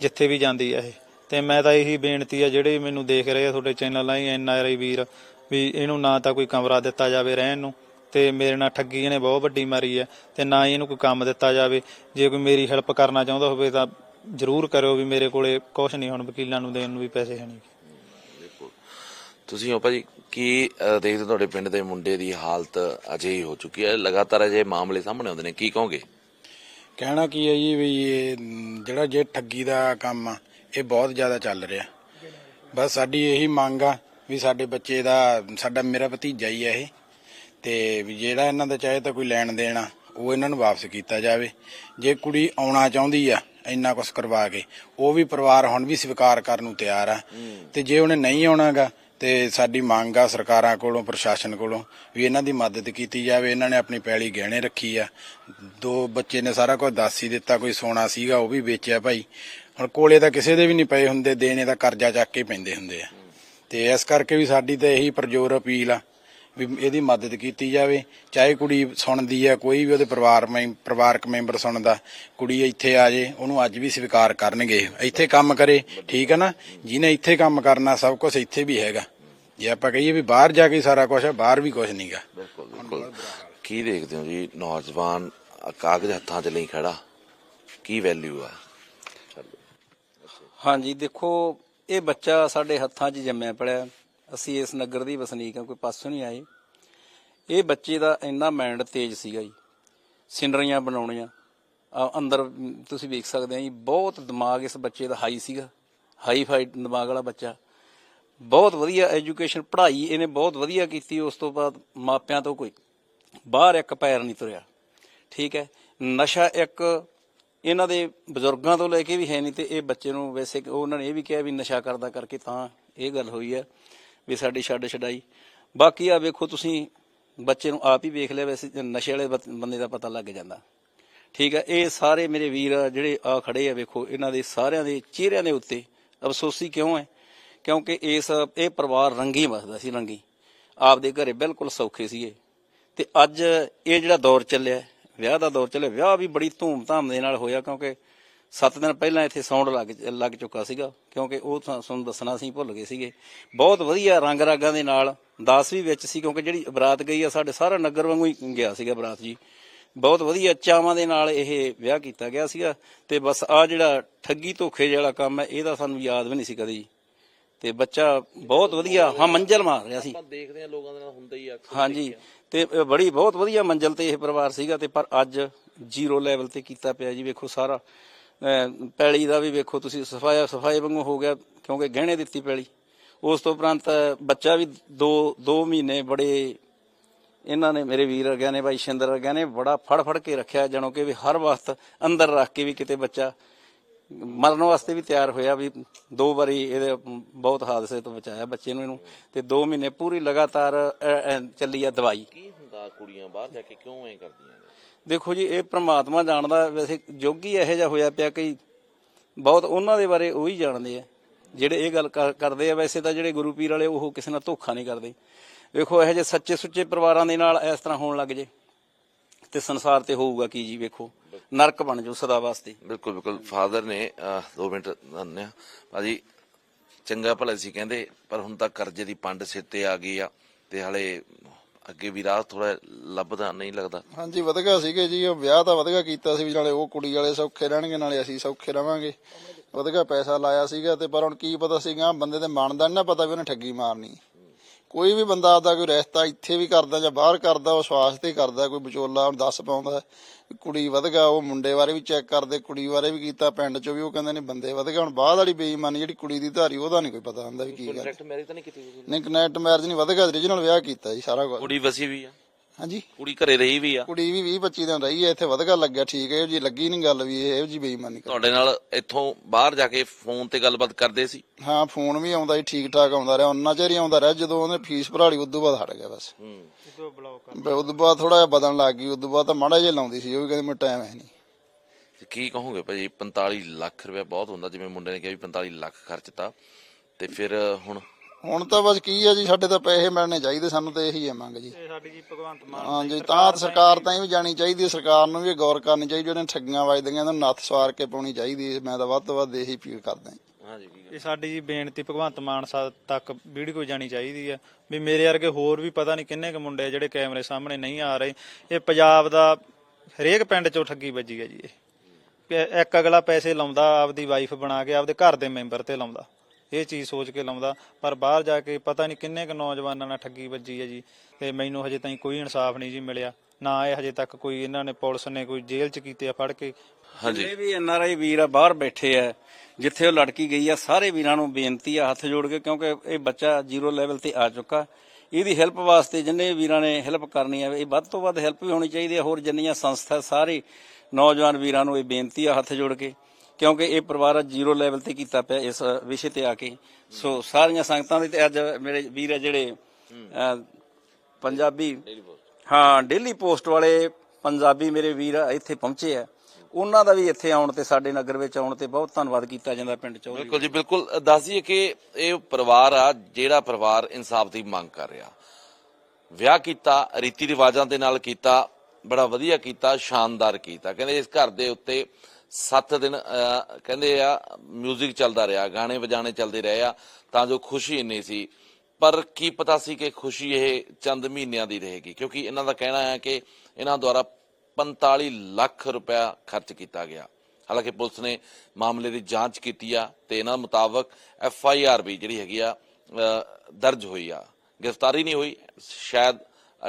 ਜਿੱਥੇ ਵੀ ਜਾਂਦੀ ਆ ਇਹ। ਤੇ ਮੈਂ ਤਾਂ ਇਹੀ ਬੇਨਤੀ ਆ ਜਿਹੜੇ ਮੈਨੂੰ ਦੇਖ ਰਹੇ ਆ ਤੁਹਾਡੇ channel I N R I ਵੀਰ ਵੀ ਇਹਨੂੰ ਨਾ ਤਾਂ ਕੋਈ ਕਮਰਾ ਦਿੱਤਾ ਜਾਵੇ ਰਹਿਣ ਨੂੰ। ਤੇ ਮੇਰੇ ਨਾਲ ਠੱਗੀ ਇਹਨੇ ਬਹੁਤ ਵੱਡੀ ਮਾਰੀ ਹੈ ਤੇ ਨਾ ਹੀ ਇਹਨੂੰ ਕੋਈ ਕੰਮ ਦਿੱਤਾ ਜਾਵੇ। ਜੇ ਕੋਈ ਮੇਰੀ ਹੈਲਪ ਕਰਨਾ ਚਾਹੁੰਦਾ ਹੋਵੇ ਤਾਂ ਜ਼ਰੂਰ ਕਰਿਓ ਵੀ ਮੇਰੇ ਕੋਲੇ ਕੁਝ ਨਹੀਂ ਹੁਣ ਵਕੀਲਾਂ ਨੂੰ ਦੇਣ ਨੂੰ ਵੀ ਪੈਸੇ ਹੈ ਨਹੀਂ। ਤੁਸੀਂ ਹੋ ਭਾਜੀ ਕੀ ਦੇਖਦੇ ਹੋ ਤੁਹਾਡੇ ਪਿੰਡ ਦੇ ਮੁੰਡੇ ਦੀ ਹਾਲਤ ਅਜੇ ਹੀ ਹੋ ਚੁੱਕੀ ਹੈ? ਲਗਾਤਾਰ ਅਜੇ ਮਾਮਲੇ ਸਾਹਮਣੇ ਆਉਂਦੇ ਨੇ ਕੀ ਕਹੋਗੇ? ਕਹਿਣਾ ਕੀ ਹੈ ਜੀ ਵੀ ਇਹ ਜਿਹੜਾ ਜੇ ਠੱਗੀ ਦਾ ਕੰਮ ਆ ਇਹ ਬਹੁਤ ਜ਼ਿਆਦਾ ਚੱਲ ਰਿਹਾ। ਬਸ ਸਾਡੀ ਇਹੀ ਮੰਗ ਆ ਵੀ ਸਾਡੇ ਬੱਚੇ ਦਾ ਸਾਡਾ ਮੇਰਾ ਭਤੀਜਾ ਹੀ ਆ ਇਹ। ਤੇ ਜਿਹੜਾ ਇਹਨਾਂ ਦਾ ਚਾਹੇ ਤਾਂ ਕੋਈ ਲੈਣ ਦੇਣ ਆ ਉਹ ਇਹਨਾਂ ਨੂੰ ਵਾਪਸ ਕੀਤਾ ਜਾਵੇ। ਜੇ ਕੁੜੀ ਆਉਣਾ ਚਾਹੁੰਦੀ ਆ ਇੰਨਾ ਕੁਝ ਕਰਵਾ ਕੇ ਉਹ ਵੀ ਪਰਿਵਾਰ ਹੁਣ ਵੀ ਸਵੀਕਾਰ ਕਰਨ ਨੂੰ ਤਿਆਰ ਆ। ਤੇ ਜੇ ਉਹਨੇ ਨਹੀਂ ਆਉਣਾਗਾ ਤੇ ਸਾਡੀ ਮੰਗ ਆ ਸਰਕਾਰਾਂ ਕੋਲੋਂ ਪ੍ਰਸ਼ਾਸਨ ਕੋਲੋਂ ਵੀ ਇਹਨਾਂ ਦੀ ਮਦਦ ਕੀਤੀ ਜਾਵੇ। ਇਹਨਾਂ ਨੇ ਆਪਣੀ ਪੈਲੀ ਗਹਿਣੇ ਰੱਖੀ ਆ। ਦੋ ਬੱਚੇ ਨੇ ਸਾਰਾ ਕੁਝ ਦੱਸ ਹੀ ਦਿੱਤਾ ਕੋਈ ਸੋਨਾ ਸੀਗਾ ਉਹ ਵੀ ਵੇਚਿਆ ਭਾਈ। ਹੁਣ ਕੋਲੇ ਤਾਂ ਕਿਸੇ ਦੇ ਵੀ ਨਹੀਂ ਪਏ ਹੁੰਦੇ ਦੇਣੇ ਦਾ ਕਰਜ਼ਾ ਚੱਕ ਕੇ ਪੈਂਦੇ ਹੁੰਦੇ ਆ। ਤੇ ਇਸ ਕਰਕੇ ਵੀ ਸਾਡੀ ਤਾਂ ਇਹੀ ਪ੍ਰਜੋਰ ਅਪੀਲ ਆ ਵੀ ਇਹਦੀ ਮਦਦ ਕੀਤੀ ਜਾਵੇ ਚਾਹੇ ਕੁੜੀ ਸੁਣਦੀ ਆ ਕੋਈ ਵੀ ਉਹਦੇ ਪਰਿਵਾਰ ਮੈਂ ਪਰਿਵਾਰਕ ਮੈਂਬਰ ਸੁਣਦਾ ਕੁੜੀ ਇੱਥੇ ਆ ਜੇ ਉਹਨੂੰ ਅੱਜ ਵੀ ਸਵੀਕਾਰ ਕਰਨਗੇ। ਇੱਥੇ ਕੰਮ ਕਰੇ ਠੀਕ ਹੈ ਨਾ? ਜਿਹਨੇ ਇੱਥੇ ਕੰਮ ਕਰਨਾ ਸਭ ਕੁਝ ਇੱਥੇ ਵੀ ਹੈਗਾ। ਜੇ ਆਪਾਂ ਕਹੀਏ ਵੀ ਬਾਹਰ ਜਾ ਕੇ ਹੀ ਸਾਰਾ ਕੁਝ ਹੈ ਬਾਹਰ ਵੀ ਕੁਝ ਨਹੀਂਗਾ ਬਿਲਕੁਲ ਬਿਲਕੁਲ। ਕੀ ਦੇਖਦੇ ਹੋ ਜੀ? ਨੌਜਵਾਨ ਕਾਗਜ਼ ਹੱਥਾਂ 'ਚ ਲਈ ਖੜਾ ਕੀ ਵੈਲਿਊ ਆ? ਹਾਂਜੀ ਦੇਖੋ ਇਹ ਬੱਚਾ ਸਾਡੇ ਹੱਥਾਂ 'ਚ ਜੰਮਿਆ ਪੜਿਆ ਅਸੀਂ ਇਸ ਨਗਰ ਦੀ ਵਸਨੀਕ ਹਾਂ, ਕੋਈ ਪਾਸੋਂ ਨਹੀਂ ਆਏ। ਇਹ ਬੱਚੇ ਦਾ ਇੰਨਾ ਮਾਈਂਡ ਤੇਜ਼ ਸੀਗਾ ਜੀ। ਸਿਨਰੀਆਂ ਬਣਾਉਣੀਆਂ। ਅੰਦਰ ਤੁਸੀਂ ਵੇਖ ਸਕਦੇ ਆ ਜੀ, ਬਹੁਤ ਦਿਮਾਗ ਇਸ ਬੱਚੇ ਦਾ ਹਾਈ ਸੀਗਾ। ਹਾਈ ਫਾਈ ਦਿਮਾਗ ਵਾਲਾ ਬੱਚਾ। ਬਹੁਤ ਵਧੀਆ ਐਜੂਕੇਸ਼ਨ ਪੜ੍ਹਾਈ ਇਹਨੇ ਬਹੁਤ ਵਧੀਆ ਕੀਤੀ, ਉਸ ਤੋਂ ਬਾਅਦ ਮਾਪਿਆਂ ਤੋਂ ਕੋਈ ਬਾਹਰ ਇੱਕ ਪੈਰ ਨਹੀਂ ਤੁਰਿਆ। ਠੀਕ ਹੈ, ਨਸ਼ਾ ਇੱਕ ਇਹਨਾਂ ਦੇ ਬਜ਼ੁਰਗਾਂ ਤੋਂ ਲੈ ਕੇ ਵੀ ਹੈ ਨਹੀਂ ਤੇ ਇਹ ਬੱਚੇ ਨੂੰ ਵੈਸੇ ਉਹਨਾਂ ਨੇ ਇਹ ਵੀ ਕਿਹਾ ਵੀ ਨਸ਼ਾ ਕਰਦਾ ਕਰਕੇ ਤਾਂ ਇਹ ਗੱਲ ਹੋਈ ਹੈ। ਵੀ ਸਾਡੀ ਛੱਡ ਛਡਾਈ। ਬਾਕੀ ਆ ਵੇਖੋ ਤੁਸੀਂ, ਬੱਚੇ ਨੂੰ ਆਪ ਹੀ ਵੇਖ ਲਿਆ, ਵੈਸੇ ਨਸ਼ੇ ਵਾਲੇ ਬੰਦੇ ਦਾ ਪਤਾ ਲੱਗ ਜਾਂਦਾ। ਠੀਕ ਹੈ ਇਹ ਸਾਰੇ ਮੇਰੇ ਵੀਰ ਜਿਹੜੇ ਆ ਖੜੇ ਆ ਵੇਖੋ, ਇਹਨਾਂ ਦੇ ਸਾਰਿਆਂ ਦੇ ਚਿਹਰਿਆਂ ਦੇ ਉੱਤੇ ਅਫਸੋਸੀ ਕਿਉਂ ਹੈ? ਕਿਉਂਕਿ ਇਸ, ਇਹ ਪਰਿਵਾਰ ਰੰਗੀ ਵਸਦਾ ਸੀ, ਰੰਗੀ। ਆਪਦੇ ਘਰੇ ਬਿਲਕੁਲ ਸੌਖੇ ਸੀਗੇ। ਤੇ ਅੱਜ ਇਹ ਜਿਹੜਾ ਦੌਰ ਚੱਲਿਆ, ਵਿਆਹ ਦਾ ਦੌਰ ਚੱਲਿਆ, ਵਿਆਹ ਵੀ ਬੜੀ ਧੂਮ-ਧਾਮ ਦੇ ਨਾਲ ਹੋਇਆ, ਕਿਉਂਕਿ 7 ਦਿਨ ਪਹਿਲਾਂ ਇੱਥੇ ਸਾਊਂਡ ਲੱਗ ਲੱਗ ਚੁੱਕਾ ਸੀਗਾ ਕਿਉਂਕਿ ਉਹ ਤੁਹਾਨੂੰ ਦੱਸਣਾ ਸੀ ਭੁੱਲ ਗਏ ਸੀਗੇ। ਬਹੁਤ ਵਧੀਆ ਰੰਗ ਰਾਗਾਂ ਦੇ ਨਾਲ ਦਾਸ ਵੀ ਵਿੱਚ ਸੀ ਕਿਉਂਕਿ ਜਿਹੜੀ ਬਰਾਤ ਗਈ ਆ ਸਾਡੇ ਸਾਰਾ ਨਗਰ ਵਾਂਗੂ ਹੀ ਗਿਆ ਸੀਗਾ ਬਰਾਤ ਜੀ। ਬਹੁਤ ਵਧੀਆ ਚਾਵਾਂ ਦੇ ਨਾਲ ਇਹ ਵਿਆਹ ਕੀਤਾ ਗਿਆ ਸੀਗਾ ਤੇ ਬਸ ਆ ਜਿਹੜਾ ਠੱਗੀ ਧੋਖੇ ਵਾਲਾ ਕੰਮ ਹੈ ਇਹਦਾ ਸਾਨੂੰ ਯਾਦ ਵੀ ਨਹੀਂ ਸੀ ਕਦੇ ਜੀ। ਤੇ ਬੱਚਾ ਬਹੁਤ ਵਧੀਆ ਹਾਂ ਮੰਜ਼ਲ ਮਾਰ ਰਿਹਾ ਸੀ। ਆਪਾਂ ਦੇਖਦੇ ਹਾਂ ਲੋਕਾਂ ਦੇ ਨਾਲ ਹੁੰਦਾ ਹੀ ਆ ਹਾਂਜੀ ਤੇ ਬੜੀ ਬਹੁਤ ਵਧੀਆ ਮੰਜ਼ਲ ਤੇ ਇਹ ਪਰਿਵਾਰ ਸੀਗਾ ਤੇ ਪਰ ਅੱਜ ਜ਼ੀਰੋ ਲੈਵਲ ਤੇ ਕੀਤਾ ਪਿਆ ਜੀ ਵੇਖੋ ਸਾਰਾ। ਪੈਲੀ ਦਾ ਵੀ ਵੇਖੋ ਤੁਸੀਂ, ਸਫਾਇਆ, ਸਫ਼ਾਈ ਵਾਂਗੂ ਹੋ ਗਿਆ, ਕਿਉਂਕਿ ਗਹਿਣੇ ਦਿੱਤੀ ਪੈਲੀ। ਉਸ ਤੋਂ ਉਪਰੰਤ ਬੱਚਾ ਵੀ 2 2 ਮਹੀਨੇ ਬੜੇ ਇਹਨਾਂ ਨੇ, ਮੇਰੇ ਵੀਰ ਵਰਗਿਆਂ ਨੇ, ਭਾਈ ਸ਼ਿੰਦਰ ਵਰਗਿਆਂ ਨੇ ਬੜਾ ਫੜ ਫੜ ਕੇ ਰੱਖਿਆ, ਜਾਣੋ ਕਿ ਵੀ ਹਰ ਵਕਤ ਅੰਦਰ ਰੱਖ ਕੇ ਵੀ ਕਿਤੇ ਬੱਚਾ ਮਰਨ ਵਾਸਤੇ ਵੀ ਤਿਆਰ ਹੋਇਆ ਵੀ ਦੋ ਵਾਰੀ ਇਹਦੇ ਬਹੁਤ ਹਾਦਸੇ ਤੋਂ ਬਚਾਇਆ ਬੱਚੇ ਨੂੰ ਇਹਨੂੰ, ਤੇ 2 ਮਹੀਨੇ ਪੂਰੀ ਲਗਾਤਾਰ ਚੱਲੀ ਆ ਦਵਾਈ। ਕੀ ਹੁੰਦਾ ਕੁੜੀਆਂ ਬਾਹਰ ਜਾ ਕੇ ਕਿਉਂ ਐ ਕਰਦੀਆਂ? ਦੇਖੋ ਜੀ, ਇਹ ਪ੍ਰਮਾਤਮਾ ਜਾਣਦਾ, ਵੈਸੇ ਜੋਗੀ ਇਹੋ ਜਿਹਾ ਹੋਇਆ ਪਿਆ ਕਿ ਬਹੁਤ ਉਹਨਾਂ ਦੇ ਬਾਰੇ ਉਹੀ ਜਾਣਦੇ ਆ। ਜਿਹੜੇ ਇਹ ਗੱਲ ਕਰ- ਕਰਦੇ ਆ, ਵੈਸੇ ਤਾਂ ਜਿਹੜੇ ਗੁਰੂ ਪੀਰ ਵਾਲੇ ਉਹ ਕਿਸੇ ਨਾਲ ਧੋਖਾ ਨਹੀਂ ਕਰਦੇ। ਵੇਖੋ, ਇਹੋ ਜਿਹੇ ਸੱਚੇ ਸੁੱਚੇ ਪਰਿਵਾਰਾਂ ਦੇ ਨਾਲ ਇਸ ਤਰ੍ਹਾਂ ਹੋਣ ਲੱਗ ਜੇ, ਤੇ ਸੰਸਾਰ ਤੇ ਹੋਊਗਾ ਕੀ ਜੀ, ਵੇਖੋ। ਨਰਕ ਬਣ ਜਾਊ ਸਦਾ ਵਾਸਤੇ। ਬਿਲਕੁਲ ਬਿਲਕੁਲ। ਫਾਦਰ ਨੇ 2 ਮਿੰਟ ਧੰਨਿਆ ਭਾਜੀ, ਚੰਗਾ ਭਲਾ ਸੀ ਕਹਿੰਦੇ, ਪਰ ਹੁਣ ਤਾਂ ਕਰਜ਼ੇ ਦੀ ਪੰਡ ਸਿਰ ਤੇ ਆ ਗਈ ਆ, ਤੇ ਹਲੇ ਅੱਗੇ ਵੀ ਰਾਹ ਥੋੜਾ ਲੱਭਦਾ, ਨਹੀਂ ਲੱਗਦਾ। ਹਾਂਜੀ ਵਧਗਾ ਸੀਗੇ ਜੀ, ਉਹ ਵਿਆਹ ਤਾਂ ਵਧਗਾ ਕੀਤਾ ਸੀ ਵੀ ਨਾਲੇ ਉਹ ਕੁੜੀ ਵਾਲੇ ਸੌਖੇ ਰਹਿਣਗੇ, ਨਾਲੇ ਅਸੀਂ ਸੌਖੇ ਰਵਾਂਗੇ। ਵਧਗਾ ਪੈਸਾ ਲਾਇਆ ਸੀਗਾ ਤੇ ਪਰ ਹੁਣ ਕੀ ਪਤਾ ਸੀਗਾ, ਬੰਦੇ ਦੇ ਮਨ ਦਾ ਨੀ ਨਾ ਪਤਾ ਵੀ ਉਹਨੇ ਠੱਗੀ ਮਾਰਨੀ। ਕੋਈ ਵੀ ਬੰਦਾ ਆਪਦਾ ਕੋਈ ਰਿਸ਼ਤਾ ਇੱਥੇ ਵੀ ਕਰਦਾ ਜਾਂ ਬਾਹਰ ਕਰਦਾ ਉਹ ਸਵਾਸ ਤੇ ਕਰਦਾ ਕੋਈ ਵਿਚੋਲਾ ਹੁਣ ਦੱਸ ਪਾਉਂਦਾ ਕੁੜੀ ਵਧਗਾ ਉਹ ਮੁੰਡੇ ਬਾਰੇ ਵੀ ਚੈੱਕ ਕਰਦੇ ਕੁੜੀ ਬਾਰੇ ਵੀ ਕੀਤਾ ਪਿੰਡ ਚੋਂ ਵੀ ਉਹ ਕਹਿੰਦੇ ਨੇ ਬੰਦੇ ਵਧਗਾ ਹੁਣ ਬਾਅਦ ਵਾਲੀ ਬੇਈਮਾਨੀ ਜਿਹੜੀ ਕੁੜੀ ਦੀ ਧਾਰੀ ਉਹਦਾ ਨਹੀਂ ਕੋਈ ਪਤਾ ਹੁੰਦਾ ਵੀ ਕੀ ਗੱਲ ਕੰਟਰੈਕਟ ਮੈਰਿਜ ਤਾਂ ਨਹੀਂ ਕੀਤੀ ਨਹੀਂ ਕਨੈਕਟ ਮੈਰਿਜ ਨਹੀਂ ਵਧਗਾ ਓਰੀਜਨਲ ਵਿਆਹ ਕੀਤਾ ਜੀ ਸਾਰਾ ਕੁਝ ਕੁੜੀ ਵਸੀ ਵੀ ਆ। ਹਾਂਜੀ। ਕੁੜੀ ਘਰੇ ਰਹੀ ਵੀ ਆ। ਕੁੜੀ ਵੀ 20 25 ਦਿਨ ਰਹੀ ਹੈ ਇੱਥੇ ਵਧਗਾ ਲੱਗਿਆ ਠੀਕ ਹੈ ਜੀ ਲੱਗੀ ਨਹੀਂ ਗੱਲ ਵੀ ਇਹ ਜੀ ਬੇਈਮਾਨੀ ਕਰ ਤੁਹਾਡੇ ਨਾਲ ਇੱਥੋਂ ਬਾਹਰ ਜਾ ਕੇ ਫੋਨ ਤੇ ਗੱਲਬਾਤ ਕਰਦੇ ਸੀ? ਹਾਂ ਫੋਨ ਵੀ ਆਉਂਦਾ ਸੀ ਠੀਕ ਠਾਕ ਆਉਂਦਾ ਰਿਹਾ ਉਹਨਾਂ ਚਿਰ ਹੀ ਆਉਂਦਾ ਰਿਹਾ ਜਦੋਂ ਉਹਨੇ ਫੀਸ ਭਰਾਲੀ ਉਦੋਂ ਬਾਅਦ ਹਟ ਗਿਆ ਬਸ। ਹੂੰ। ਉਦੋਂ ਬਾਅਦ ਥੋੜਾ ਜਿਹਾ ਬਦਲਣ ਲੱਗ ਗਈ ਉਦੋਂ ਬਾਅਦ ਤਾਂ ਮਾੜਾ ਜਿਹਾ ਲਾਉਂਦੀ ਸੀ ਉਹ ਵੀ ਕਹਿੰਦੇ ਮੈਨੂੰ ਟਾਈਮ ਹੈ ਨਹੀਂ ਤੇ ਕੀ ਕਹੋਗੇ ਭਾਜੀ 45 ਲੱਖ ਰੁਪਏ ਬਹੁਤ ਹੁੰਦਾ ਜਿਵੇਂ ਮੁੰਡੇ ਨੇ ਕਿਹਾ ਵੀ 45 ਲੱਖ ਖਰਚਤਾ। ਤੇ ਫਿਰ ਹੁਣ ਹੁਣ ਤਾਂ ਬਸ ਕੀ ਹੈ ਜੀ ਸਾਡੇ ਤਾਂ ਪੈਸੇ ਮਿਲਣੇ ਚਾਹੀਦੇ ਸਾਨੂੰ ਤਾਂ ਇਹੀ ਹੈ ਮੰਗ ਜੀ। ਸਾਡੀ ਜੀ ਭਗਵੰਤ ਮਾਨ ਹਾਂਜੀ ਤਾਂ ਸਰਕਾਰ ਤਾਂ ਇਹ ਵੀ ਜਾਣੀ ਚਾਹੀਦੀ ਹੈ ਸਰਕਾਰ ਨੂੰ ਵੀ ਗੌਰ ਕਰਨੀ ਚਾਹੀਦੀ ਉਹਨੇ ਠੱਗੀਆਂ ਵੱਜਦੀਆਂ ਇਹਨਾਂ ਨੂੰ ਨੱਥ ਸਵਾਰ ਕੇ ਪਾਉਣੀ ਚਾਹੀਦੀ ਹੈ ਮੈਂ ਤਾਂ ਵੱਧ ਤੋਂ ਵੱਧ ਇਹੀ ਅਪੀਲ ਕਰਦਾ ਹਾਂ ਹਾਂਜੀ ਕੀ ਇਹ ਸਾਡੀ ਜੀ ਬੇਨਤੀ ਭਗਵੰਤ ਮਾਨ ਸਾਹਿਬ ਤੱਕ ਵੀਡੀਓ ਜਾਣੀ ਚਾਹੀਦੀ ਹੈ ਵੀ ਮੇਰੇ ਵਰਗੇ ਹੋਰ ਵੀ ਪਤਾ ਨਹੀਂ ਕਿੰਨੇ ਕੁ ਮੁੰਡੇ ਆ ਜਿਹੜੇ ਕੈਮਰੇ ਸਾਹਮਣੇ ਨਹੀਂ ਆ ਰਹੇ। ਇਹ ਪੰਜਾਬ ਦਾ ਹਰੇਕ ਪਿੰਡ ਚੋਂ ਠੱਗੀ ਵੱਜੀ ਹੈ ਜੀ ਇਹ। ਕਿ ਇੱਕ ਅਗਲਾ ਪੈਸੇ ਲਾਉਂਦਾ ਆਪਦੀ ਵਾਈਫ ਬਣਾ ਕੇ ਆਪਦੇ ਘਰ ਦੇ ਮੈਂਬਰ ਤੇ ਲਾਉਂਦਾ। ਇਹ ਚੀਜ਼ ਸੋਚ ਕੇ ਲਾਉਂਦਾ, ਪਰ ਬਾਹਰ ਜਾ ਕੇ ਪਤਾ ਨਹੀਂ ਕਿੰਨੇ ਕੁ ਨੌਜਵਾਨਾਂ ਨਾਲ ਠੱਗੀ ਵੱਜੀ ਹੈ ਜੀ, ਤੇ ਮੈਨੂੰ ਹਜੇ ਤਾਈਂ ਕੋਈ ਇਨਸਾਫ ਨਹੀਂ ਜੀ ਮਿਲਿਆ, ਨਾ ਇਹ ਹਜੇ ਤੱਕ ਕੋਈ ਇਹਨਾਂ ਨੇ ਪੁਲਿਸ ਨੇ ਕੋਈ ਜੇਲ੍ਹ ਚ ਕੀਤੇ ਆ ਫੜ ਕੇ। ਹਾਂਜੀ। ਜਿੰਨੇ ਵੀ ਆਈ ਵੀਰ ਆ, ਬਾਹਰ ਬੈਠੇ ਆ, ਜਿੱਥੇ ਉਹ ਲੜਕੀ ਗਈ ਆ, ਸਾਰੇ ਵੀਰਾਂ ਨੂੰ ਬੇਨਤੀ ਆ ਹੱਥ ਜੋੜ ਕੇ, ਕਿਉਂਕਿ ਇਹ ਬੱਚਾ ਜ਼ੀਰੋ ਲੈਵਲ ਤੇ ਆ ਚੁੱਕਾ। ਇਹਦੀ ਹੈਲਪ ਵਾਸਤੇ ਜਿੰਨੇ ਵੀਰਾਂ ਨੇ ਹੈਲਪ ਕਰਨੀ ਆ, ਇਹ ਵੱਧ ਤੋਂ ਵੱਧ ਹੈਲਪ ਵੀ ਹੋਣੀ ਚਾਹੀਦੀ ਹੈ ਹੋਰ ਜਿੰਨੀਆਂ ਸੰਸਥਾ, ਸਾਰੇ ਨੌਜਵਾਨ ਵੀਰਾਂ ਨੂੰ ਇਹ ਬੇਨਤੀ ਆ ਹੱਥ ਜੋੜ ਕੇ। ਕਿਉਂਕਿ ਇਹ ਪਰਿਵਾਰ ਜ਼ੀਰੋ ਲੈਵਲ ਤੇ ਕੀਤਾ ਪਿਆ ਇਸ ਵਿਸ਼ੇ ਤੇ ਆ ਕੇ। ਸੋ ਸਾਰੀਆਂ ਸੰਗਤਾਂ ਦੇ ਤੇ ਅੱਜ ਮੇਰੇ ਵੀਰ ਆ ਜਿਹੜੇ ਪੰਜਾਬੀ, ਹਾਂ, ਡੇਲੀ ਪੋਸਟ ਵਾਲੇ ਪੰਜਾਬੀ ਮੇਰੇ ਵੀਰ ਇੱਥੇ ਪਹੁੰਚੇ ਆ। ਉਹਨਾਂ ਦਾ ਵੀ ਇੱਥੇ ਆਉਣ ਤੇ, ਸਾਡੇ ਨਗਰ ਵਿੱਚ ਆਉਣ ਤੇ ਬਹੁਤ ਧੰਨਵਾਦ ਕੀਤਾ ਜਾਂਦਾ ਪਿੰਡ ਚੌਧਰੀ ਬਿਲਕੁਲ ਜੀ, ਬਿਲਕੁਲ। ਦੱਸ ਦਈਏ ਕਿ ਇਹ ਪਰਿਵਾਰ ਆ, ਜਿਹੜਾ ਪਰਿਵਾਰ ਇਨਸਾਫ ਦੀ ਮੰਗ ਕਰ ਰਿਹਾ। ਵਿਆਹ ਕੀਤਾ ਰੀਤੀ ਰਿਵਾਜਾਂ ਦੇ ਨਾਲ ਕੀਤਾ, ਬੜਾ ਵਧੀਆ ਕੀਤਾ, ਸ਼ਾਨਦਾਰ ਕੀਤਾ। ਕਹਿੰਦੇ ਇਸ ਘਰ ਦੇ ਉੱਤੇ 7 ਦਿਨ ਕਹਿੰਦੇ ਆ 뮤직 ਚੱਲਦਾ ਰਿਹਾ, ਗਾਣੇ ਵਜਾਣੇ ਚੱਲਦੇ ਰਹੇ ਆ, ਤਾਂ ਜੋ ਖੁਸ਼ੀ ਇੰਨੀ ਸੀ। ਪਰ ਕੀ ਪਤਾ ਸੀ ਕਿ ਖੁਸ਼ੀ ਇਹ ਚੰਦ ਮਹੀਨਿਆਂ ਦੀ ਰਹੇਗੀ, ਕਿਉਂਕਿ ਇਹਨਾਂ ਦਾ ਕਹਿਣਾ ਹੈ ਕਿ ਇਹਨਾਂ ਦੁਆਰਾ 45 ਲੱਖ ਰੁਪਇਆ ਖਰਚ ਕੀਤਾ ਗਿਆ। ਹਾਲਾਂਕਿ ਪੁਲਿਸ ਨੇ ਮਾਮਲੇ ਦੀ ਜਾਂਚ ਕੀਤੀ ਆ, ਤੇ ਇਹਨਾਂ ਮੁਤਾਬਕ ਐਫ ਆਈ ਆਰ ਵੀ ਜਿਹੜੀ ਹੈਗੀ ਆ ਦਰਜ ਹੋਈ ਆ। ਗ੍ਰਿਫਤਾਰੀ ਨਹੀਂ ਹੋਈ, ਸ਼ਾਇਦ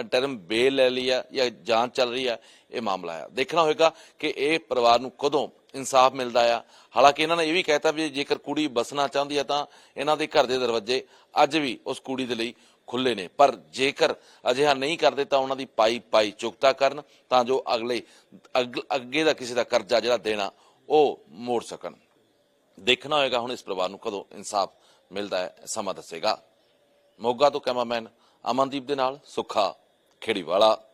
ਟਰਮ ਬੇਲ ਲੈ ਲਈ ਆ ਜਾਂ ਜਾਂਚ ਚੱਲ ਰਹੀ ਆ, ਇਹ ਮਾਮਲਾ ਆ। ਦੇਖਣਾ ਹੋਏਗਾ ਕਿ ਇਹ ਪਰਿਵਾਰ ਨੂੰ ਕਦੋਂ ਇਨਸਾਫ ਮਿਲਦਾ ਆ। ਹਾਲਾਂਕਿ ਇਹਨਾਂ ਨੇ ਇਹ ਵੀ ਕਹਿਤਾ ਵੀ ਜੇਕਰ ਕੁੜੀ ਬਸਣਾ ਚਾਹੁੰਦੀ ਆ ਤਾਂ ਇਹਨਾਂ ਦੇ ਘਰ ਦੇ ਦਰਵਾਜ਼ੇ ਅੱਜ ਵੀ ਉਸ ਕੁੜੀ ਦੇ ਲਈ ਖੁੱਲੇ ਨੇ। ਪਰ ਜੇਕਰ ਅਜਿਹਾ ਨਹੀਂ ਕਰਦੇ ਤਾਂ ਉਹਨਾਂ ਦੀ ਪਾਈ ਪਾਈ ਚੁਕਤਾ ਕਰਨ ਤਾਂ ਜੋ ਅਗਲੇ, ਅਗ- ਅੱਗੇ ਦਾ ਕਿਸੇ ਦਾ ਕਰਜ਼ਾ ਜਿਹੜਾ ਦੇਣਾ ਉਹ ਮੋੜ ਸਕਣ। ਦੇਖਣਾ ਹੋਏਗਾ ਹੁਣ ਇਸ ਪਰਿਵਾਰ ਨੂੰ ਕਦੋਂ ਇਨਸਾਫ ਮਿਲਦਾ ਹੈ ਸਮਾਂ ਦੱਸੇਗਾ। ਮੋਗਾ ਤੋਂ ਕੈਮਰਾਮੈਨ ਅਮਨਦੀਪ ਦੇ ਨਾਲ ਸੁੱਖਾ Querido.